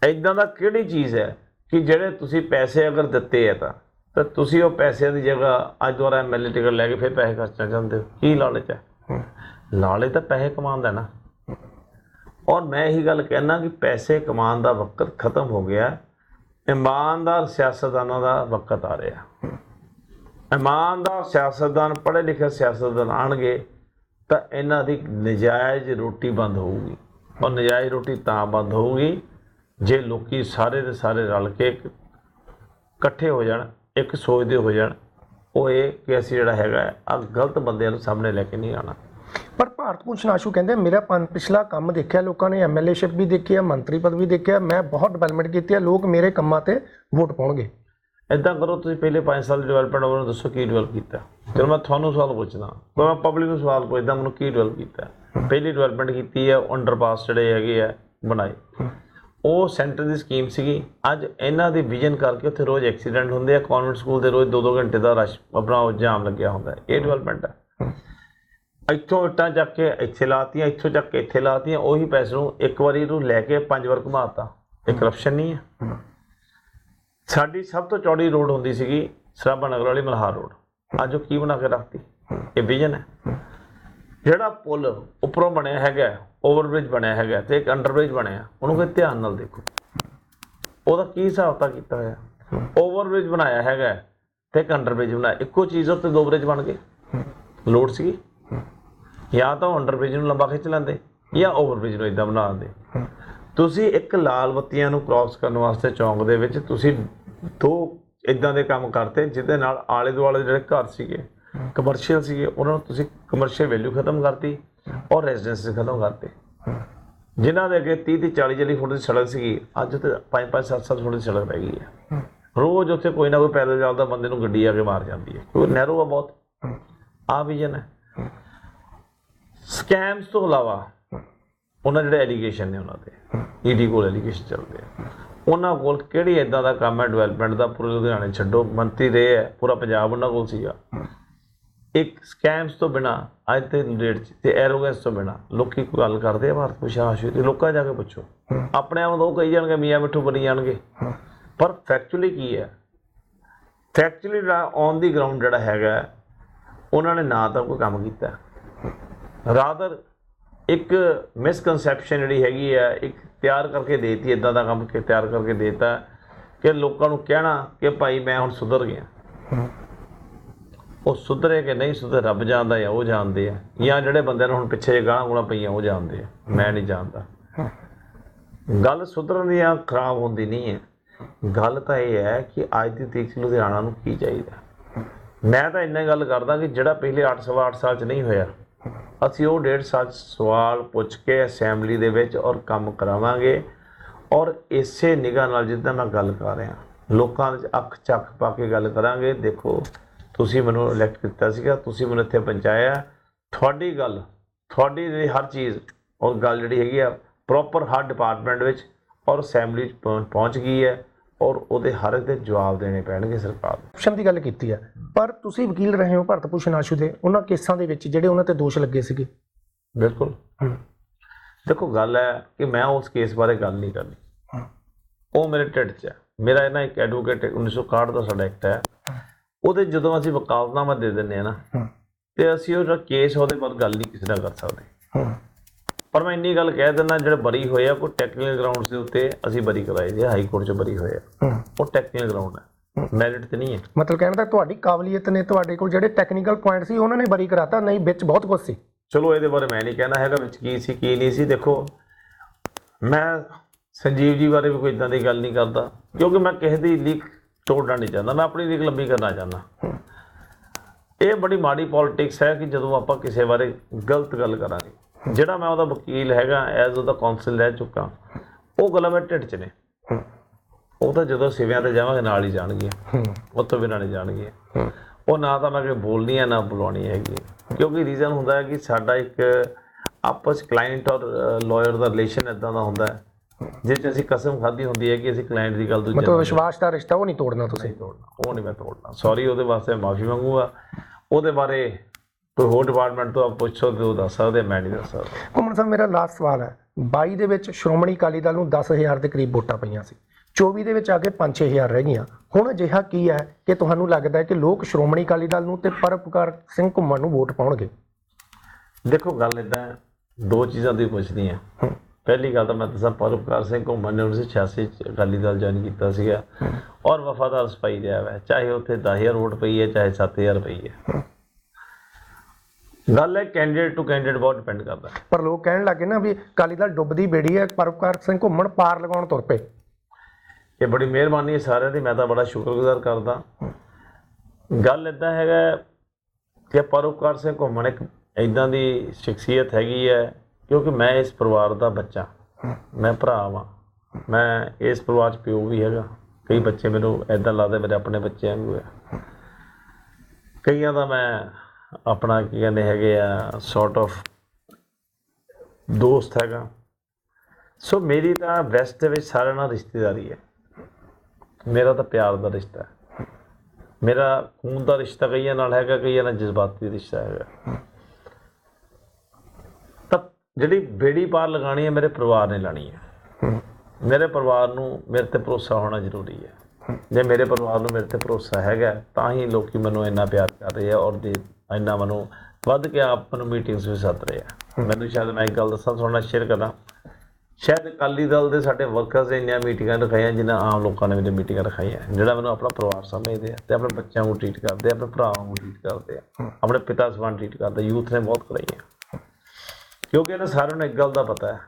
ਇਦਾਂ ਦਾ ਕਿਹੜੀ ਚੀਜ਼ ਹੈ ਕਿ ਜਿਹੜੇ ਤੁਸੀਂ ਪੈਸੇ ਅਗਰ ਦਿੱਤੇ ਆ ਤਾਂ ਤਾਂ ਤੁਸੀਂ ਉਹ ਪੈਸਿਆਂ ਦੀ ਜਗ੍ਹਾ ਅੱਜ ਦੁਬਾਰਾ ਐਮਐਲਏ ਟਿਕਟ ਲੈ ਕੇ ਫਿਰ ਪੈਸੇ ਖਰਚਣਾ ਚਾਹੁੰਦੇ ਹੋ। ਕੀ ਲਾਲਚ ਹੈ? ਲਾਲਚ ਤਾਂ ਪੈਸੇ ਕਮਾਉਣ ਦਾ ਨਾ। ਔਰ ਮੈਂ ਇਹੀ ਗੱਲ ਕਹਿਣਾ ਕਿ ਪੈਸੇ ਕਮਾਉਣ ਦਾ ਵਕਤ ਖਤਮ ਹੋ ਗਿਆ। ਇਮਾਨਦਾਰ ਸਿਆਸਤਦਾਨਾਂ ਦਾ ਵਕਤ ਆ ਰਿਹਾ। ਇਮਾਨਦਾਰ ਸਿਆਸਤਦਾਨ ਪੜ੍ਹੇ ਲਿਖੇ ਸਿਆਸਤਦਾਨ ਆਣਗੇ, ਤਾਂ ਇਹਨਾਂ ਦੀ ਨਜਾਇਜ਼ ਰੋਟੀ ਬੰਦ ਹੋਊਗੀ। ਔਰ ਨਜਾਇਜ਼ ਰੋਟੀ ਤਾਂ ਬੰਦ ਹੋਊਗੀ, ਜੇ ਲੋਕੀ ਸਾਰੇ ਦੇ ਸਾਰੇ ਰਲ ਕੇ ਇਕੱਠੇ ਹੋ ਜਾਣ, ਇੱਕ ਸੋਚਦੇ ਹੋ ਜਾਣ, ਉਹ ਇਹ ਕਿ ਅਸੀਂ ਜਿਹੜਾ ਹੈਗਾ ਆ ਗਲਤ ਬੰਦਿਆਂ ਨੂੰ ਸਾਹਮਣੇ ਲੈ ਕੇ ਨਹੀਂ ਆਣਾ ਪਰ ਭਾਰਤ ਭੂਸ਼ਣ ਆਸ਼ੂ ਕਹਿੰਦੇ, ਮੇਰਾ ਪੰਜ ਪਿਛਲਾ ਕੰਮ ਦੇਖਿਆ, ਲੋਕਾਂ ਨੇ ਐਮਐਲਏਸ਼ਿਪ ਵੀ ਦੇਖੀ ਹੈ, ਮੰਤਰੀ ਪਦ ਵੀ ਦੇਖਿਆ, ਮੈਂ ਬਹੁਤ ਡਿਵੈਲਪਮੈਂਟ ਕੀਤੀ ਹੈ, ਲੋਕ ਮੇਰੇ ਕੰਮਾਂ ਤੇ ਵੋਟ ਪਾਉਣਗੇ। ਇਦਾਂ ਕਰੋ, ਤੁਸੀਂ ਪਹਿਲੇ 5 ਸਾਲ ਦੀ ਡਿਵੈਲਪਮੈਂਟ ਉਹਨਾਂ ਨੂੰ ਦੱਸੋ ਕੀ ਡਿਵੈਲਪ ਕੀਤਾ। ਚਲੋ ਮੈਂ ਤੁਹਾਨੂੰ ਸਵਾਲ ਪੁੱਛਦਾ। ਕੋਈ ਮੈਂ ਪਬਲਿਕ ਨੂੰ ਸਵਾਲ ਪੁੱਛਦਾ, ਮੈਨੂੰ ਕੀ ਡਿਵੈਲਪ ਕੀਤਾ ਪਹਿਲੀ ਡਿਵੈਲਪਮੈਂਟ ਕੀਤੀ ਹੈ ਅੰਡਰਪਾਸ ਜਿਹੜੇ ਹੈਗੇ ਆ, ਬਣਾਏ। ਉਹ ਸੈਂਟਰ ਦੀ ਸਕੀਮ ਸੀਗੀ। ਅੱਜ ਇਹਨਾਂ ਦੇ ਵਿਜ਼ਨ ਕਰਕੇ ਉੱਥੇ ਰੋਜ਼ ਐਕਸੀਡੈਂਟ ਹੁੰਦੇ ਆ ਕਨਵੈਂਟ ਸਕੂਲ ਦੇ ਰੋਜ਼ 2-2 ਘੰਟੇ ਦਾ ਰਸ਼, ਆਪਣਾ ਜਾਮ ਲੱਗਿਆ ਹੁੰਦਾ ਇਹ ਡਿਵੈਲਪਮੈਂਟ ਹੈ। ਇੱਥੋਂ ਇੱਟਾਂ ਚੱਕ ਕੇ ਇੱਥੇ ਲਾਤੀਆਂ, ਇੱਥੋਂ ਚੱਕ ਕੇ ਇੱਥੇ ਲਾਤੀਆਂ, ਉਹੀ ਪੈਸੇ ਨੂੰ ਇੱਕ ਵਾਰੀ ਇਹਨੂੰ ਲੈ ਕੇ ਪੰਜ ਵਾਰ ਘੁਮਾਤਾ। ਇਹ ਕਰਪਸ਼ਨ ਨਹੀਂ ਹੈ। ਸਾਡੀ ਸਭ ਤੋਂ ਚੌੜੀ ਰੋਡ ਹੁੰਦੀ ਸੀਗੀ ਸਰਾਭਾ ਨਗਰ ਵਾਲੀ ਮਲਹਾਰ ਰੋਡ। ਅੱਜ ਉਹ ਕੀ ਬਣਾ ਕੇ ਰੱਖਤੀ? ਇਹ ਵਿਜ਼ਨ ਹੈ। ਜਿਹੜਾ ਪੁਲ ਉੱਪਰੋਂ ਬਣਿਆ ਹੈਗਾ, ਓਵਰਬ੍ਰਿਜ ਬਣਿਆ ਹੈਗਾ ਤੇ ਇੱਕ ਅੰਡਰਬ੍ਰਿਜ ਬਣਿਆ, ਉਹਨੂੰ ਕੋਈ ਧਿਆਨ ਨਾਲ ਦੇਖੋ। ਉਹਦਾ ਕੀ ਹਿਸਾਬ ਤਾਂ ਕੀਤਾ ਹੋਇਆ? ਓਵਰਬ੍ਰਿਜ ਬਣਾਇਆ ਹੈਗਾ ਤੇ ਇੱਕ ਅੰਡਰਬ੍ਰਿਜ ਬਣਾਇਆ। ਇੱਕੋ ਚੀਜ਼ ਉੱਤੇ ਦੋ ਬ੍ਰਿਜ ਬਣ ਗਏ। ਲੋਡ ਸੀਗੀ? ਜਾਂ ਤਾਂ ਅੰਡਰਬ੍ਰਿਜ ਨੂੰ ਲੰਬਾ ਖਿੱਚ ਲੈਂਦੇ ਜਾਂ ਓਵਰਬ੍ਰਿਜ ਨੂੰ ਇਦਾਂ ਬਣਾ ਦਿੰਦੇ। ਤੁਸੀਂ ਇੱਕ ਲਾਲ ਬੱਤੀਆਂ ਨੂੰ ਕ੍ਰਾਸ ਕਰਨ ਵਾਸਤੇ ਚੌਂਕ ਦੇ ਵਿੱਚ ਤੁਸੀਂ ਦੋ ਇਦਾਂ ਦੇ ਕੰਮ ਕਰਤੇ ਜਿਹਦੇ ਨਾਲ ਆਲੇ ਦੁਆਲੇ ਜਿਹੜੇ ਘਰ ਸੀਗੇ ਕਮਰਸ਼ੀਅਲ ਸੀਗੇ ਉਹਨਾਂ ਨੂੰ ਤੁਸੀਂ ਕਮਰਸ਼ੀਅਲ ਵੈਲਿਊ ਖਤਮ ਕਰਤੀ ਔਰ ਰੈਜ਼ੀਡੈਂਸੀ ਖਤਮ ਕਰਤੇ। ਜਿਨ੍ਹਾਂ ਦੇ ਅੱਗੇ 30 30 40 40 ਫੁੱਟ ਦੀ ਸੜਕ ਸੀਗੀ ਅੱਜ ਤੇ 5 5 7 7 ਫੁੱਟ ਦੀ ਸੜਕ ਰਹਿ ਗਈ ਹੈ। ਰੋਜ਼ ਉੱਥੇ ਕੋਈ ਨਾ ਕੋਈ ਪੈਦਲ ਚੱਲਦਾ ਬੰਦੇ ਨੂੰ ਗੱਡੀ ਆ ਕੇ ਮਾਰ ਜਾਂਦੀ ਹੈ ਕਿਉਂਕਿ ਨੈਰੋ ਆ ਬਹੁਤ। ਆ। ਵਿਜ਼ਨ ਹੈ। ਸਕੈਮਸ ਤੋਂ ਇਲਾਵਾ ਉਹਨਾਂ ਜਿਹੜੇ ਐਲੀਗੇਸ਼ਨ ਨੇ ਉਹਨਾਂ ਤੇ ਈਡੀ ਕੋਲ ਐਲੀਗੇਸ਼ਨ ਚੱਲਦੇ ਆ। ਉਹਨਾਂ ਕੋਲ ਕਿਹੜੀ ਇਦਾਂ ਦਾ ਕੰਮ ਹੈ ਡਿਵੈਲਪਮੈਂਟ ਦਾ? ਪੂਰੇ ਲੁਧਿਆਣੇ ਛੱਡੋ, ਮੰਤਰੀ ਰਹੇ ਹੈ, ਪੂਰਾ ਪੰਜਾਬ ਉਹਨਾਂ ਕੋਲ ਸੀਗਾ। ਇੱਕ ਸਕੈਮਸ ਤੋਂ ਬਿਨਾ, ਅੱਜ ਤੇ ਡੇਟ 'ਚ, ਤੇ ਐਰੋਗੈਂਸ ਤੋਂ ਬਿਨਾ, ਲੋਕੀ ਕੋਈ ਗੱਲ ਕਰਦੇ ਆ, ਭਾਰਤ ਵਿਸ਼ਵਾਸ ਤੇ ਲੋਕਾਂ ਜਾ ਕੇ ਪੁੱਛੋ। ਆਪਣੇ ਆਪ ਨੂੰ ਉਹ ਕਹੀ ਜਾਣਗੇ, ਮੀਆਂ ਮਿੱਠੂ ਬਣੀ ਜਾਣਗੇ। ਪਰ ਫੈਕਚੁਅਲੀ ਕੀ ਹੈ? ਫੈਕਚੁਅਲੀ ਜਿਹੜਾ ਔਨ ਦੀ ਗਰਾਊਂਡ ਜਿਹੜਾ ਹੈਗਾ, ਉਹਨਾਂ ਨੇ ਨਾ ਤਾਂ ਕੋਈ ਕੰਮ ਕੀਤਾ। ਰਾਦਰ ਇੱਕ ਮਿਸਕਨਸੈਪਸ਼ਨ ਜਿਹੜੀ ਹੈਗੀ ਆ, ਇੱਕ ਤਿਆਰ ਕਰਕੇ ਦੇਤੀ ਇਦਾਂ ਦਾ ਕੰਮ ਕਿ ਤਿਆਰ ਕਰਕੇ ਦੇਤਾ ਕਿ ਲੋਕਾਂ ਨੂੰ ਕਹਿਣਾ ਕਿ ਭਾਈ ਮੈਂ ਹੁਣ ਸੁਧਰ ਗਿਆ। ਉਹ ਸੁਧਰੇ ਕਿ ਨਹੀਂ ਸੁਧਰੇ, ਰੱਬ ਜਾਣਦਾ ਜਾਂ ਉਹ ਜਾਣਦੇ ਆ। ਜਾਂ ਜਿਹੜੇ ਬੰਦਿਆਂ ਨੂੰ ਹੁਣ ਪਿੱਛੇ ਜੇ ਗਾਲਾਂ ਗੂਲਾਂ ਪਈਆਂ, ਉਹ ਜਾਣਦੇ ਆ। ਮੈਂ ਨਹੀਂ ਜਾਣਦਾ। ਗੱਲ ਸੁਧਰਨ ਦੀ ਜਾਂ ਖਰਾਬ ਹੁੰਦੀ ਨਹੀਂ ਹੈ। ਗੱਲ ਤਾਂ ਇਹ ਹੈ ਕਿ ਅੱਜ ਦੀ ਤਰੀਕ 'ਚ ਲੁਧਿਆਣਾ ਨੂੰ ਕੀ ਚਾਹੀਦਾ? ਮੈਂ ਤਾਂ ਇੰਨਾ ਗੱਲ ਕਰਦਾ ਕਿ ਜਿਹੜਾ ਪਿਛਲੇ 8 ਸਵਾ 8 ਸਾਲ 'ਚ ਨਹੀਂ ਹੋਇਆ ਅਸੀਂ ਉਹ ਡੇਢ ਸਾਲ 'ਚ ਸਵਾਲ ਪੁੱਛ ਕੇ ਅਸੈਂਬਲੀ ਦੇ ਵਿੱਚ ਔਰ ਕੰਮ ਕਰਾਵਾਂਗੇ ਔਰ ਇਸੇ ਨਿਗਾਹ ਨਾਲ ਜਿੱਦਾਂ ਮੈਂ ਗੱਲ ਕਰ ਰਿਹਾ, ਲੋਕਾਂ ਦੇ ਅੱਖ ਚੱਕ ਪਾ ਕੇ ਗੱਲ ਕਰਾਂਗੇ, ਦੇਖੋ ਤੁਸੀਂ ਮੈਨੂੰ ਇਲੈਕਟ ਕੀਤਾ ਸੀਗਾ, ਤੁਸੀਂ ਮੈਨੂੰ ਇੱਥੇ ਪਹੁੰਚਾਇਆ, ਤੁਹਾਡੀ ਗੱਲ, ਤੁਹਾਡੀ ਜਿਹੜੀ ਹਰ ਚੀਜ਼ ਔਰ ਗੱਲ ਜਿਹੜੀ ਹੈਗੀ ਆ ਪ੍ਰੋਪਰ ਹਰ ਡਿਪਾਰਟਮੈਂਟ ਵਿੱਚ ਔਰ ਅਸੈਂਬਲੀ 'ਚ ਪਹੁੰ- ਪਹੁੰਚ ਗਈ ਹੈ। ਔਰ ਉਹਦੇ ਹਰ ਇੱਕ ਦੇ ਜਵਾਬ ਦੇਣੇ ਪੈਣਗੇ ਸਰਕਾਰ ਨੂੰ ਆਪਸ਼ਨ ਦੀ ਗੱਲ ਕੀਤੀ ਹੈ ਪਰ ਤੁਸੀਂ ਵਕੀਲ ਰਹੇ ਹੋ ਭਰਤ ਭੂਸ਼ਣ ਆਸ਼ੂ ਦੇ ਉਹਨਾਂ ਕੇਸਾਂ ਦੇ ਵਿੱਚ ਜਿਹੜੇ ਉਹਨਾਂ ਤੇ ਦੋਸ਼ ਲੱਗੇ ਸੀਗੇ ਬਿਲਕੁਲ। ਦੇਖੋ ਗੱਲ ਹੈ ਕਿ ਮੈਂ ਉਸ ਕੇਸ ਬਾਰੇ ਗੱਲ ਨਹੀਂ ਕਰਨੀ। ਉਹ ਮੇਰੇ ਢਿੱਡ 'ਚ ਹੈ ਮੇਰਾ ਇਹਨਾਂ ਇੱਕ ਐਡਵੋਕੇਟ 1961 ਦਾ ਸਾਡਾ ਐਕਟ ਹੈ ਉਹਦੇ ਜਦੋਂ ਅਸੀਂ ਵਕਾਲਤਨਾਮਾ ਦੇ ਦਿੰਦੇ ਆ ਨਾ। ਤੇ ਅਸੀਂ ਉਹ ਜਿਹੜਾ ਕੇਸ ਉਹਦੇ ਬਾਰੇ ਗੱਲ ਨਹੀਂ ਕਿਸੇ ਨਾਲ ਕਰ ਸਕਦੇ। ਪਰ ਮੈਂ ਇੰਨੀ ਗੱਲ ਕਹਿ ਦਿੰਦਾ ਜਿਹੜੇ ਬਰੀ ਹੋਏ ਆ ਕੋਈ ਟੈਕਨੀਕਲ ਗਰਾਊਂਡਸ ਦੇ ਉੱਤੇ ਅਸੀਂ ਬਰੀ ਕਰਾਏ ਜੇ ਹਾਈ ਕੋਰਟ 'ਚ ਬਰੀ ਹੋਏ ਆ। ਉਹ ਟੈਕਨੀਕਲ ਗਰਾਊਂਡ ਹੈ। ਮੈਰਿਟ ਤੇ ਨਹੀਂ ਹੈ। ਮਤਲਬ ਕਹਿਣ ਦਾ ਤੁਹਾਡੀ ਕਾਬਲੀਅਤ ਨੇ ਤੁਹਾਡੇ ਕੋਲ ਜਿਹੜੇ ਟੈਕਨੀਕਲ ਪੁਆਇੰਟ ਸੀ ਉਹਨਾਂ ਨੇ ਬਰੀ ਕਰਾਤਾ ਨਹੀਂ ਵਿੱਚ ਬਹੁਤ ਕੁਝ ਸੀ। ਚਲੋ ਇਹਦੇ ਬਾਰੇ ਮੈਂ ਨਹੀਂ ਕਹਿਣਾ ਹੈਗਾ ਵਿੱਚ ਕੀ ਸੀ ਕੀ ਨਹੀਂ ਸੀ। ਦੇਖੋ ਮੈਂ ਸੰਜੀਵ ਜੀ ਬਾਰੇ ਵੀ ਕੋਈ ਇਦਾਂ ਦੀ ਗੱਲ ਨਹੀਂ ਕਰਦਾ ਕਿਉਂਕਿ ਮੈਂ ਕਿਸੇ ਦੀ ਲੀਕ ਤੋੜਨਾ ਨਹੀਂ ਚਾਹੁੰਦਾ ਮੈਂ ਆਪਣੀ ਲੀਕ ਲੰਬੀ ਕਰਨਾ ਚਾਹੁੰਦਾ। ਇਹ ਬੜੀ ਮਾੜੀ ਪੋਲਿਟਿਕਸ ਹੈ ਕਿ ਜਦੋਂ ਆਪਾਂ ਕਿਸੇ ਬਾਰੇ ਗਲਤ ਗੱਲ ਕਰਾਂਗੇ। ਜਿਹੜਾ ਮੈਂ ਉਹਦਾ ਵਕੀਲ ਹੈਗਾ ਐਜ਼ ਉਹਦਾ ਕਾਉਂਸਲ ਰਹਿ ਚੁੱਕਾ ਉਹ ਗੱਲਾਂ ਮੇਰੇ ਢਿੱਡ 'ਚ ਨੇ। ਉਹ ਤਾਂ ਜਦੋਂ ਸਿਵਿਆਂ ਤੇ ਜਾਵਾਂਗੇ ਨਾਲ ਹੀ ਜਾਣਗੀਆਂ। ਉਹ ਤੋਂ ਬਿਨਾਂ ਨਹੀਂ ਜਾਣਗੀਆਂ। ਉਹ ਨਾ ਤਾਂ ਮੈਂ ਕਿ ਬੋਲਣੀ ਹੈ ਨਾ ਬੁਲਾਉਣੀ ਹੈਗੀ। ਕਿਉਂਕਿ ਰੀਜ਼ਨ ਹੁੰਦਾ ਹੈ ਕਿ ਸਾਡਾ ਇੱਕ ਆਪਸ ਕਲਾਇੰਟ ਔਰ ਲਾਇਰ ਦਾ ਰਿਲੇਸ਼ਨ ਇਦਾਂ ਦਾ ਹੁੰਦਾ ਹੈ। ਜਿਸ 'ਚ ਅਸੀਂ ਕਸਮ ਖਾਧੀ ਹੁੰਦੀ ਹੈ ਕਿ ਅਸੀਂ ਕਲਾਇੰਟ ਦੀ ਗੱਲ ਦੂਜੇ ਮਤਲਬ ਨਾਲ ਵਿਸ਼ਵਾਸ ਦਾ ਰਿਸ਼ਤਾ ਉਹ ਨਹੀਂ ਤੋੜਨਾ ਤੁਸੀਂ? ਤੋੜਨਾ। ਉਹ ਨਹੀਂ ਮੈਂ ਤੋੜਨਾ। ਸੌਰੀ ਉਹਦੇ ਵਾਸਤੇ ਮਾਫੀ ਮੰਗੂਗਾ। ਉਹਦੇ ਬਾਰੇ ਕੋਈ ਹੋਰ ਡਿਪਾਰਟਮੈਂਟ ਤੋਂ ਆਪ ਪੁੱਛੋ ਤੇ ਉਹ ਦੱਸ ਸਕਦੇ ਮੈਂ ਨਹੀਂ ਦੱਸ ਸਕਦਾ। ਘੁੰਮਣ ਸਾਹਿਬ ਮੇਰਾ ਲਾਸਟ ਸਵਾਲ ਹੈ। 22 ਦੇ ਵਿੱਚ ਸ਼੍ਰੋਮਣੀ ਅਕਾਲੀ ਦਲ ਨੂੰ 10000 ਦੇ ਕਰੀਬ ਵੋਟਾਂ ਪਈਆਂ ਸੀ। 24 ਦੇ ਵਿੱਚ ਆ ਕੇ 5-6000 ਰਹਿ ਗਈਆਂ। ਹੁਣ ਅਜਿਹਾ ਕੀ ਹੈ ਕਿ ਤੁਹਾਨੂੰ ਲੱਗਦਾ ਹੈ ਕਿ ਲੋਕ ਸ਼੍ਰੋਮਣੀ ਅਕਾਲੀ ਦਲ ਨੂੰ ਤੇ ਪਰਪਕਾਰ ਸਿੰਘ ਘੁੰਮਣ ਨੂੰ ਵੋਟ ਪਾਉਣਗੇ? ਦੇਖੋ ਗੱਲ ਇਦਾਂ ਦੋ ਚੀਜ਼ਾਂ ਦੀ ਪੁੱਛਦੀ ਹੈ। ਪਹਿਲੀ ਗੱਲ ਤਾਂ ਮੈਂ ਦੱਸਾਂ ਪਰਉਪਕਾਰ ਸਿੰਘ ਘੁੰਮਣ ਨੇ 1986 ਚ ਅਕਾਲੀ ਦਲ ਜੁਆਇਨ ਕੀਤਾ ਸੀਗਾ। ਔਰ ਵਫਾਦਾਰ ਸਿਪਾਹੀ ਰਿਹਾ ਹੈ ਚਾਹੇ ਉੱਥੇ 10000 ਵੋਟ ਪਈ ਹੈ ਚਾਹੇ 7000 ਪਈ ਹੈ। ਗੱਲ ਹੈ ਕੈਂਡੀਡੇਟ ਟੂ ਕੈਂਡੀਡੇਟ ਬਹੁਤ ਡਿਪੈਂਡ ਕਰਦਾ। ਪਰ ਲੋਕ ਕਹਿਣ ਲੱਗੇ ਨਾ ਵੀ ਅਕਾਲੀ ਦਲ ਡੁੱਬਦੀ ਬੇੜੀ ਹੈ ਪਰਪਕਾਰ ਸਿੰਘ ਘੁੰਮਣ ਪਾਰ ਲਗਾਉਣ ਤੁਰ ਪਏ। ਇਹ ਬੜੀ ਮਿਹਰਬਾਨੀ ਹੈ ਸਾਰਿਆਂ ਦੀ ਮੈਂ ਤਾਂ ਬੜਾ ਸ਼ੁਕਰਗੁਜ਼ਾਰ ਕਰਦਾ। ਗੱਲ ਇਦਾਂ ਹੈਗਾ ਕਿ ਪਰਉਪਕਾਰ ਸਿੰਘ ਘੁੰਮਣ ਇੱਕ ਇਦਾਂ ਦੀ ਸ਼ਖਸੀਅਤ ਹੈਗੀ ਹੈ ਕਿਉਂਕਿ ਮੈਂ ਇਸ ਪਰਿਵਾਰ ਦਾ ਬੱਚਾ। ਮੈਂ ਭਰਾ ਵਾਂ। ਮੈਂ ਇਸ ਪਰਿਵਾਰ 'ਚ ਪਿਓ ਵੀ ਹੈਗਾ। ਕਈ ਬੱਚੇ ਮੈਨੂੰ ਇਦਾਂ ਲੱਗਦੇ ਮੇਰੇ ਆਪਣੇ ਬੱਚੇ ਵਾਂਗੂ ਹੈ। ਕਈਆਂ ਦਾ ਮੈਂ ਆਪਣਾ ਕੀ ਕਹਿੰਦੇ ਹੈਗੇ ਆ ਸੌਰਟ ਆਫ ਦੋਸਤ ਹੈਗਾ। ਸੋ ਮੇਰੀ ਤਾਂ ਵੈਸਟ ਦੇ ਵਿੱਚ ਸਾਰਿਆਂ ਨਾਲ ਰਿਸ਼ਤੇਦਾਰੀ ਹੈ। ਮੇਰਾ ਤਾਂ ਪਿਆਰ ਦਾ ਰਿਸ਼ਤਾ ਹੈ। ਮੇਰਾ ਖੂਨ ਦਾ ਰਿਸ਼ਤਾ ਕਈਆਂ ਨਾਲ ਹੈਗਾ, ਕਈਆਂ ਨਾਲ ਜਜ਼ਬਾਤੀ ਰਿਸ਼ਤਾ ਹੈਗਾ। ਤਾਂ ਜਿਹੜੀ ਬੇੜੀ ਪਾਰ ਲਗਾਣੀ ਹੈ, ਮੇਰੇ ਪਰਿਵਾਰ ਨੇ ਲਾਣੀ ਹੈ। ਮੇਰੇ ਪਰਿਵਾਰ ਨੂੰ ਮੇਰੇ ਤੇ ਭਰੋਸਾ ਹੋਣਾ ਜ਼ਰੂਰੀ ਹੈ। ਜੇ ਮੇਰੇ ਪਰਿਵਾਰ ਨੂੰ ਮੇਰੇ ਤੇ ਭਰੋਸਾ ਹੈਗਾ, ਤਾਂ ਹੀ ਲੋਕੀ ਮੈਨੂੰ ਇੰਨਾ ਪਿਆਰ ਕਰ ਰਹੇ ਆ ਔਰ ਦੇ ਇੰਨਾ ਮੈਨੂੰ ਵੱਧ ਕੇ ਆਪ ਮੈਨੂੰ ਮੀਟਿੰਗਸ ਵੀ ਸੱਦ ਰਹੇ ਆ। ਮੈਨੂੰ ਸ਼ਾਇਦ ਮੈਂ ਇੱਕ ਗੱਲ ਦੱਸਾਂ, ਤੁਹਾਡੇ ਨਾਲ ਸ਼ੇਅਰ ਕਰਾਂ। ਸ਼ਾਇਦ ਅਕਾਲੀ ਦਲ ਦੇ ਸਾਡੇ ਵਰਕਰਸ ਨੇ ਇੰਨੀਆਂ ਮੀਟਿੰਗਾਂ ਰਖਾਈਆਂ ਜਿਨ੍ਹਾਂ ਆਮ ਲੋਕਾਂ ਨੇ ਵੀ ਮੀਟਿੰਗਾਂ ਰਖਾਈਆਂ। ਜਿਹੜਾ ਮੈਨੂੰ ਆਪਣਾ ਪਰਿਵਾਰ ਸਮਝਦੇ ਆ ਤੇ ਆਪਣੇ ਬੱਚਿਆਂ ਨੂੰ ਟ੍ਰੀਟ ਕਰਦੇ ਆ, ਆਪਣੇ ਭਰਾਵਾਂ ਨੂੰ ਟ੍ਰੀਟ ਕਰਦੇ ਆ, ਆਪਣੇ ਪਿਤਾ ਸਮਾਨ ਟ੍ਰੀਟ ਕਰਦੇ ਯੂਥ ਨੇ ਬਹੁਤ ਕਰਾਈ ਕਰਾਈਆਂ। ਕਿਉਂਕਿ ਇਹਨਾਂ ਸਾਰਿਆਂ ਨੂੰ ਇੱਕ ਗੱਲ ਦਾ ਪਤਾ ਹੈ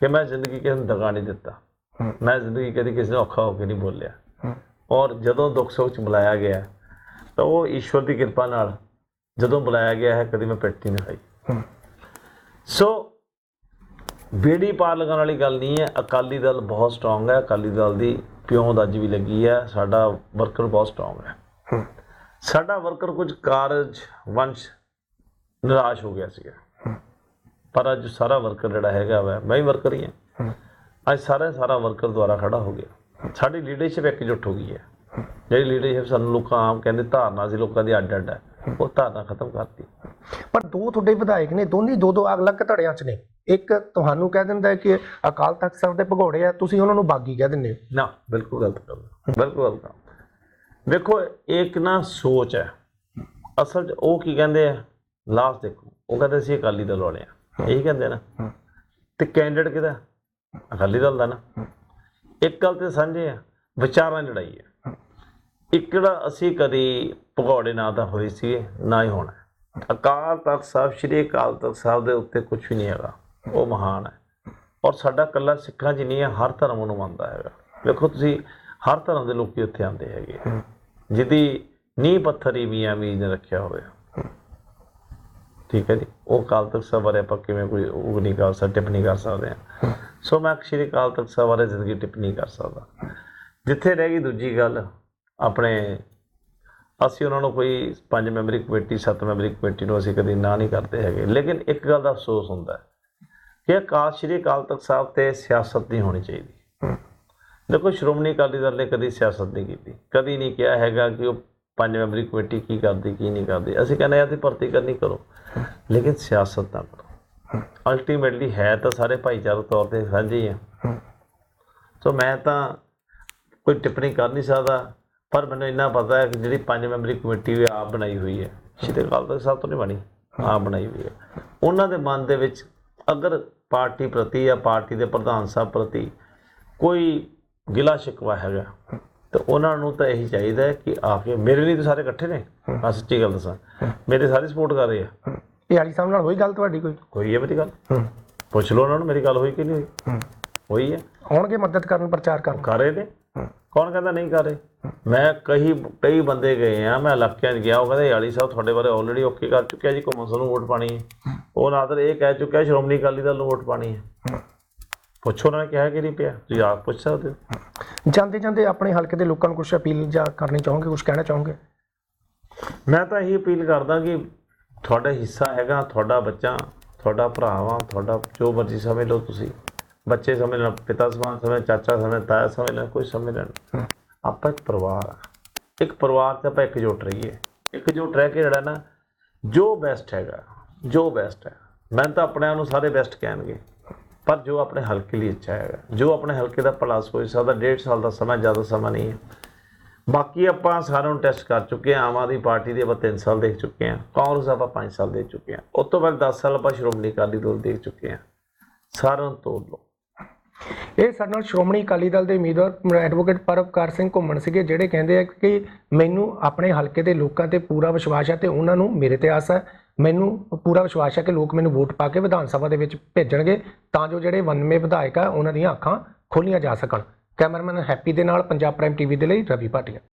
ਕਿ ਮੈਂ ਜ਼ਿੰਦਗੀ ਕਿਸੇ ਨੂੰ ਦਗਾ ਨਹੀਂ ਦਿੱਤਾ। ਮੈਂ ਜ਼ਿੰਦਗੀ ਕਦੀ ਕਿਸੇ ਨੂੰ ਔਖਾ ਹੋ ਕੇ ਨਹੀਂ ਬੋਲਿਆ। ਔਰ ਜਦੋਂ ਦੁੱਖ ਸੁੱਖ ਚ ਬੁਲਾਇਆ ਗਿਆ ਤਾਂ ਉਹ ਈਸ਼ਵਰ ਦੀ ਕਿਰਪਾ ਨਾਲ ਜਦੋਂ ਬੁਲਾਇਆ ਗਿਆ ਹੈ ਕਦੀ ਮੈਂ ਪਿੱਠ ਨਹੀਂ ਖਾਈ। ਸੋ ਬੇੜੀ ਪਾਰ ਲਗਾਉਣ ਵਾਲੀ ਗੱਲ ਨਹੀਂ ਹੈ। ਅਕਾਲੀ ਦਲ ਬਹੁਤ ਸਟਰੋਂਗ ਹੈ। ਅਕਾਲੀ ਦਲ ਦੀ ਪਿਓਂ ਅੱਜ ਵੀ ਲੱਗੀ ਹੈ। ਸਾਡਾ ਵਰਕਰ ਬਹੁਤ ਸਟਰੋਂਗ ਹੈ। ਸਾਡਾ ਵਰਕਰ ਕੁਝ ਕਾਰਜ ਵੰਸ਼ ਨਿਰਾਸ਼ ਹੋ ਗਿਆ ਸੀਗਾ। ਪਰ ਅੱਜ ਸਾਰਾ ਵਰਕਰ ਜਿਹੜਾ ਹੈਗਾ ਵਾ ਮੈਂ ਵੀ ਵਰਕਰ ਹੀ ਹਾਂ। ਅੱਜ ਸਾਰਾ ਸਾਰਾ ਵਰਕਰ ਦੁਆਰਾ ਖੜਾ ਹੋ ਗਿਆ। ਸਾਡੀ ਲੀਡਰਸ਼ਿਪ ਇਕਜੁੱਟ ਹੋ ਗਈ ਹੈ। ਜਿਹੜੀ ਲੀਡਰਸ਼ਿਪ ਸਾਨੂੰ ਲੋਕਾਂ ਆਮ ਕਹਿੰਦੇ ਧਾਰਨਾ ਸੀ ਲੋਕਾਂ ਦੀ ਅੱਡ ਅੱਡ ਹੈ ਉਹ ਧਾਰਨਾ ਖਤਮ ਕਰਤੀ। ਪਰ ਦੋ ਤੁਹਾਡੇ ਵਿਧਾਇਕ ਨੇ ਦੋਨੇ ਦੋ ਦੋ ਅਲੱਗ ਧੜਿਆਂ 'ਚ ਨੇ। ਇੱਕ ਤੁਹਾਨੂੰ ਕਹਿ ਦਿੰਦਾ ਕਿ ਅਕਾਲ ਤਖਤ ਸਾਹਿਬ ਦੇ ਭਗੌੜੇ ਆ ਤੁਸੀਂ ਉਹਨਾਂ ਨੂੰ ਬਾਗੀ ਕਹਿ ਦਿੰਦੇ ਹੋ। ਨਾ ਬਿਲਕੁਲ ਗਲਤ ਗੱਲ। ਬਿਲਕੁਲ ਗਲਤ ਗੱਲ। ਵੇਖੋ ਇੱਕ ਨਾ ਸੋਚ ਹੈ। ਅਸਲ 'ਚ ਉਹ ਕੀ ਕਹਿੰਦੇ ਆ ਲਾਸਟ ਦੇਖੋ। ਉਹ ਕਹਿੰਦੇ ਸੀ ਅਕਾਲੀ ਦਲ ਵਾਲੇ ਆ ਇਹੀ ਕਹਿੰਦੇ ਨਾ। ਤੇ ਕੈਂਡੀਡੇਟ ਕਿਹਦਾ? ਅਕਾਲੀ ਦਲ ਦਾ ਨਾ। ਇੱਕ ਗੱਲ ਤੇ ਸਾਂਝੇ ਆ ਵਿਚਾਰਾਂ ਦੀ ਲੜਾਈ ਹੈ ਇੱਕ ਜਿਹੜਾ ਅਸੀਂ ਕਦੀ ਭਗੌੜੇ ਨਾ ਤਾਂ ਹੋਈ ਸੀ ਨਾ ਹੀ ਹੋਣਾ। ਅਕਾਲ ਤਖਤ ਸਾਹਿਬ ਸ਼੍ਰੀ ਅਕਾਲ ਤਖਤ ਸਾਹਿਬ ਦੇ ਉੱਤੇ ਕੁਝ ਵੀ ਨਹੀਂ ਹੈਗਾ ਉਹ ਮਹਾਨ ਹੈ। ਔਰ ਸਾਡਾ ਕੱਲਾ ਸਿੱਖਾਂ 'ਚ ਨਹੀਂ ਹੈ ਹਰ ਧਰਮ ਨੂੰ ਮੰਨਦਾ ਹੈਗਾ। ਵੇਖੋ ਤੁਸੀਂ ਹਰ ਧਰਮ ਦੇ ਲੋਕੀ ਉੱਥੇ ਆਉਂਦੇ ਹੈਗੇ। ਜਿਹਦੀ ਨੀਂਹ ਪੱਥਰ ਹੀ ਮੀਆਂ ਮੀਰ ਨੇ ਰੱਖਿਆ ਹੋਇਆ। ਠੀਕ ਹੈ ਜੀ। ਉਹ ਅਕਾਲ ਤਖਤ ਸਾਹਿਬ ਬਾਰੇ ਆਪਾਂ ਕਿਵੇਂ ਕੋਈ ਉਹ ਨਹੀਂ ਕਰ ਸਕਦੇ ਟਿੱਪਣੀ ਕਰ ਸਕਦੇ ਹਾਂ। ਸੋ ਮੈਂ ਸ਼੍ਰੀ ਅਕਾਲ ਤਖਤ ਸਾਹਿਬ ਬਾਰੇ ਜ਼ਿੰਦਗੀ ਟਿੱਪਣੀ ਕਰ ਸਕਦਾ। ਜਿੱਥੇ ਰਹਿ ਗਈ ਦੂਜੀ ਗੱਲ ਆਪਣੇ ਅਸੀਂ ਉਹਨਾਂ ਨੂੰ ਕੋਈ ਪੰਜ ਮੈਂਬਰੀ ਕਮੇਟੀ ਸੱਤ ਮੈਂਬਰੀ ਕਮੇਟੀ ਨੂੰ ਅਸੀਂ ਕਦੀ ਨਾ ਨਹੀਂ ਕਰਦੇ ਹੈਗੇ। ਲੇਕਿਨ ਇੱਕ ਗੱਲ ਦਾ ਅਫਸੋਸ ਹੁੰਦਾ ਕਿ ਅਕਾਲ ਸ਼੍ਰੀ ਅਕਾਲ ਤਖਤ ਸਾਹਿਬ ਤੇ ਸਿਆਸਤ ਨਹੀਂ ਹੋਣੀ ਚਾਹੀਦੀ। ਦੇਖੋ ਸ਼੍ਰੋਮਣੀ ਅਕਾਲੀ ਦਲ ਨੇ ਕਦੀ ਸਿਆਸਤ ਨਹੀਂ ਕੀਤੀ। ਕਦੀ ਨਹੀਂ ਕਿਹਾ ਹੈਗਾ ਕਿ ਉਹ ਪੰਜ ਮੈਂਬਰੀ ਕਮੇਟੀ ਕੀ ਕਰਦੀ, ਕੀ ਨਹੀਂ ਕਰਦੀ। ਅਸੀਂ ਕਹਿੰਦੇ ਆ ਤੇ ਭਰਤੀ ਕਰਨੀ ਕਰੋ। ਲੇਕਿਨ ਸਿਆਸਤ ਨਾ ਕਰੋ। ਅਲਟੀਮੇਟਲੀ ਹੈ ਤਾਂ ਸਾਰੇ ਭਾਈਚਾਰਕ ਤੌਰ ਤੇ ਸਾਂਝੇ ਹੀ ਆ। ਸੋ ਮੈਂ ਤਾਂ ਕੋਈ ਟਿੱਪਣੀ ਕਰ ਨਹੀਂ ਸਕਦਾ, ਪਰ ਮੈਨੂੰ ਇੰਨਾ ਪਤਾ ਹੈ ਕਿ ਜਿਹੜੀ ਪੰਜ ਮੈਂਬਰੀ ਕਮੇਟੀ ਵੀ ਆਪ ਬਣਾਈ ਹੋਈ ਹੈ, ਸ਼੍ਰੀ ਅਕਾਲ ਤਖਤ ਸਾਹਿਬ ਤੋਂ ਨਹੀਂ ਬਣੀ, ਆਪ ਬਣਾਈ ਹੋਈ ਹੈ। ਉਹਨਾਂ ਦੇ ਮਨ ਦੇ ਵਿੱਚ ਅਗਰ ਪਾਰਟੀ ਪ੍ਰਤੀ ਜਾਂ ਪਾਰਟੀ ਦੇ ਪ੍ਰਧਾਨ ਸਾਹਿਬ ਪ੍ਰਤੀ ਕੋਈ ਗਿਲਾ ਸ਼ਿਕਵਾ ਹੈਗਾ ਤੇ ਉਹਨਾਂ ਨੂੰ ਤਾਂ ਇਹੀ ਚਾਹੀਦਾ ਹੈ ਕਿ ਆ ਕੇ ਮੇਰੇ ਲਈ ਤਾਂ ਸਾਰੇ ਇਕੱਠੇ ਨੇ। ਮੈਂ ਸੱਚੀ ਗੱਲ ਦੱਸਾਂ। ਮੇਰੇ ਸਾਰੇ ਸਪੋਰਟ ਕਰ ਰਹੇ ਆ। ਇਹ ਆਲੀ ਸਾਹਿਬ ਨਾਲ ਹੋਈ ਗੱਲ ਤੁਹਾਡੀ ਕੋਈ? ਹੋਈ ਹੈ ਮੇਰੀ ਗੱਲ। ਪੁੱਛ ਲਓ ਉਹਨਾਂ ਨੂੰ ਮੇਰੀ ਗੱਲ ਹੋਈ ਕਿ ਨਹੀਂ ਹੋਈ। ਹੋਈ ਹੈ। ਆਉਣਗੇ ਮਦਦ ਕਰਨ ਪ੍ਰਚਾਰ ਕਰਨ। ਕਰ ਰਹੇ ਨੇ। ਕੌਣ ਕਹਿੰਦਾ ਨਹੀਂ ਕਰ ਰਹੇ? ਮੈਂ ਕਈ ਕਈ ਬੰਦੇ ਗਏ ਆ ਮੈਂ ਇਲਾਕਿਆਂ 'ਚ ਗਿਆ ਉਹ ਕਹਿੰਦੇ ਯਾਲੀ ਸਾਹਿਬ ਤੁਹਾਡੇ ਬਾਰੇ ਆਲਰੇਡੀ ਓਕੇ ਕਰ ਚੁੱਕਿਆ ਜੀ ਘੁੰਮਣ ਨੂੰ ਵੋਟ ਪਾਣੀ ਹੈ। ਉਹ ਨਾਦਰ ਇਹ ਕਹਿ ਚੁੱਕਿਆ ਸ਼੍ਰੋਮਣੀ ਅਕਾਲੀ ਦਲ ਨੂੰ ਵੋਟ ਪਾਣੀ ਹੈ। ਪੁੱਛੋ ਉਹਨਾਂ ਨੇ ਕਿਹਾ ਕਿ ਨਹੀਂ ਪਿਆ ਤੁਸੀਂ ਆਪ ਪੁੱਛ ਸਕਦੇ ਹੋ। ਜਾਂਦੇ ਜਾਂਦੇ ਆਪਣੇ ਹਲਕੇ ਦੇ ਲੋਕਾਂ ਨੂੰ ਕੁਝ ਅਪੀਲ ਜਾਂ ਕਰਨੀ ਚਾਹੋਗੇ ਕੁਝ ਕਹਿਣਾ ਚਾਹੋਗੇ? ਮੈਂ ਤਾਂ ਇਹੀ ਅਪੀਲ ਕਰਦਾ ਕਿ ਤੁਹਾਡਾ ਹਿੱਸਾ ਹੈਗਾ ਤੁਹਾਡਾ ਬੱਚਾ ਤੁਹਾਡਾ ਭਰਾ ਵਾ ਤੁਹਾਡਾ ਜੋ ਮਰਜ਼ੀ ਸਮਝ ਲਓ ਤੁਸੀਂ। ਬੱਚੇ ਸਮਝ ਲੈਣ ਪਿਤਾ ਸਮਾਨ ਸਮਝ ਚਾਚਾ ਸਮਝ ਤਾਇਆ ਸਮਝ ਲੈਣ ਕੋਈ ਸਮਝ ਲੈਣ। ਆਪਾਂ ਇੱਕ ਪਰਿਵਾਰ ਆ। ਇੱਕ ਪਰਿਵਾਰ 'ਚ ਆਪਾਂ ਇਕਜੁੱਟ ਰਹੀਏ। ਇਕਜੁੱਟ ਰਹਿ ਕੇ ਜਿਹੜਾ ਨਾ ਜੋ ਬੈਸਟ ਹੈਗਾ ਜੋ ਬੈਸਟ ਹੈ। ਮੈਂ ਤਾਂ ਆਪਣੇ ਆਪ ਨੂੰ ਸਾਰੇ ਬੈਸਟ ਕਹਿਣਗੇ। ਪਰ ਜੋ ਆਪਣੇ ਹਲਕੇ ਲਈ ਅੱਛਾ ਹੈਗਾ, ਜੋ ਆਪਣੇ ਹਲਕੇ ਦਾ ਭਲਾ ਸੋਚ ਸਕਦਾ, ਡੇਢ ਸਾਲ ਦਾ ਸਮਾਂ, ਜ਼ਿਆਦਾ ਸਮਾਂ ਨਹੀਂ ਹੈ। ਬਾਕੀ ਆਪਾਂ ਸਾਰਿਆਂ ਨੂੰ ਟੈਸਟ ਕਰ ਚੁੱਕੇ ਹਾਂ, ਆਮ ਆਦਮੀ ਪਾਰਟੀ ਦੇ ਆਪਾਂ 3 ਸਾਲ ਦੇਖ ਚੁੱਕੇ ਹਾਂ, ਕਾਂਗਰਸ ਆਪਾਂ 5 ਸਾਲ ਦੇਖ ਚੁੱਕੇ ਹਾਂ। ਉਸ ਤੋਂ ਬਾਅਦ 10 ਸਾਲ ਆਪਾਂ ਸ਼੍ਰੋਮਣੀ ਅਕਾਲੀ ਦਲ ਦੇਖ ਚੁੱਕੇ ਹਾਂ। ਸਾਰਿਆਂ ਨੂੰ ਤੋੜ ਲਓ। ਇਹ ਸਾਡੇ ਨਾਲ ਸ਼੍ਰੋਮਣੀ ਅਕਾਲੀ ਦਲ ਦੇ ਉਮੀਦਵਾਰ ਐਡਵੋਕੇਟ ਪਰਵਕਾਰ ਸਿੰਘ ਘੁੰਮਣ ਸੀਗੇ, ਜਿਹੜੇ ਕਹਿੰਦੇ ਆ ਕਿ ਮੈਨੂੰ ਆਪਣੇ ਹਲਕੇ ਦੇ ਲੋਕਾਂ ਤੇ ਪੂਰਾ ਵਿਸ਼ਵਾਸ ਹੈ ਤੇ ਉਹਨਾਂ ਨੂੰ ਮੇਰੇ ਤੇ ਆਸ ਹੈ। ਮੈਨੂੰ ਪੂਰਾ ਵਿਸ਼ਵਾਸ ਹੈ ਕਿ ਲੋਕ ਮੈਨੂੰ ਵੋਟ ਪਾ ਕੇ ਵਿਧਾਨ ਸਭਾ ਦੇ ਵਿੱਚ ਭੇਜਣਗੇ ਤਾਂ ਜੋ ਜਿਹੜੇ 92 ਵਿਧਾਇਕ ਆ, ਉਹਨਾਂ ਦੀਆਂ ਅੱਖਾਂ ਖੋਲੀਆਂ ਜਾ ਸਕਣ। ਕੈਮਰਾਮੈਨ ਹੈਪੀ ਦੇ ਨਾਲ ਪੰਜਾਬ ਪ੍ਰਾਈਮ ਟੀਵੀ ਦੇ ਲਈ ਰਵੀ ਭਾਟੀਆ।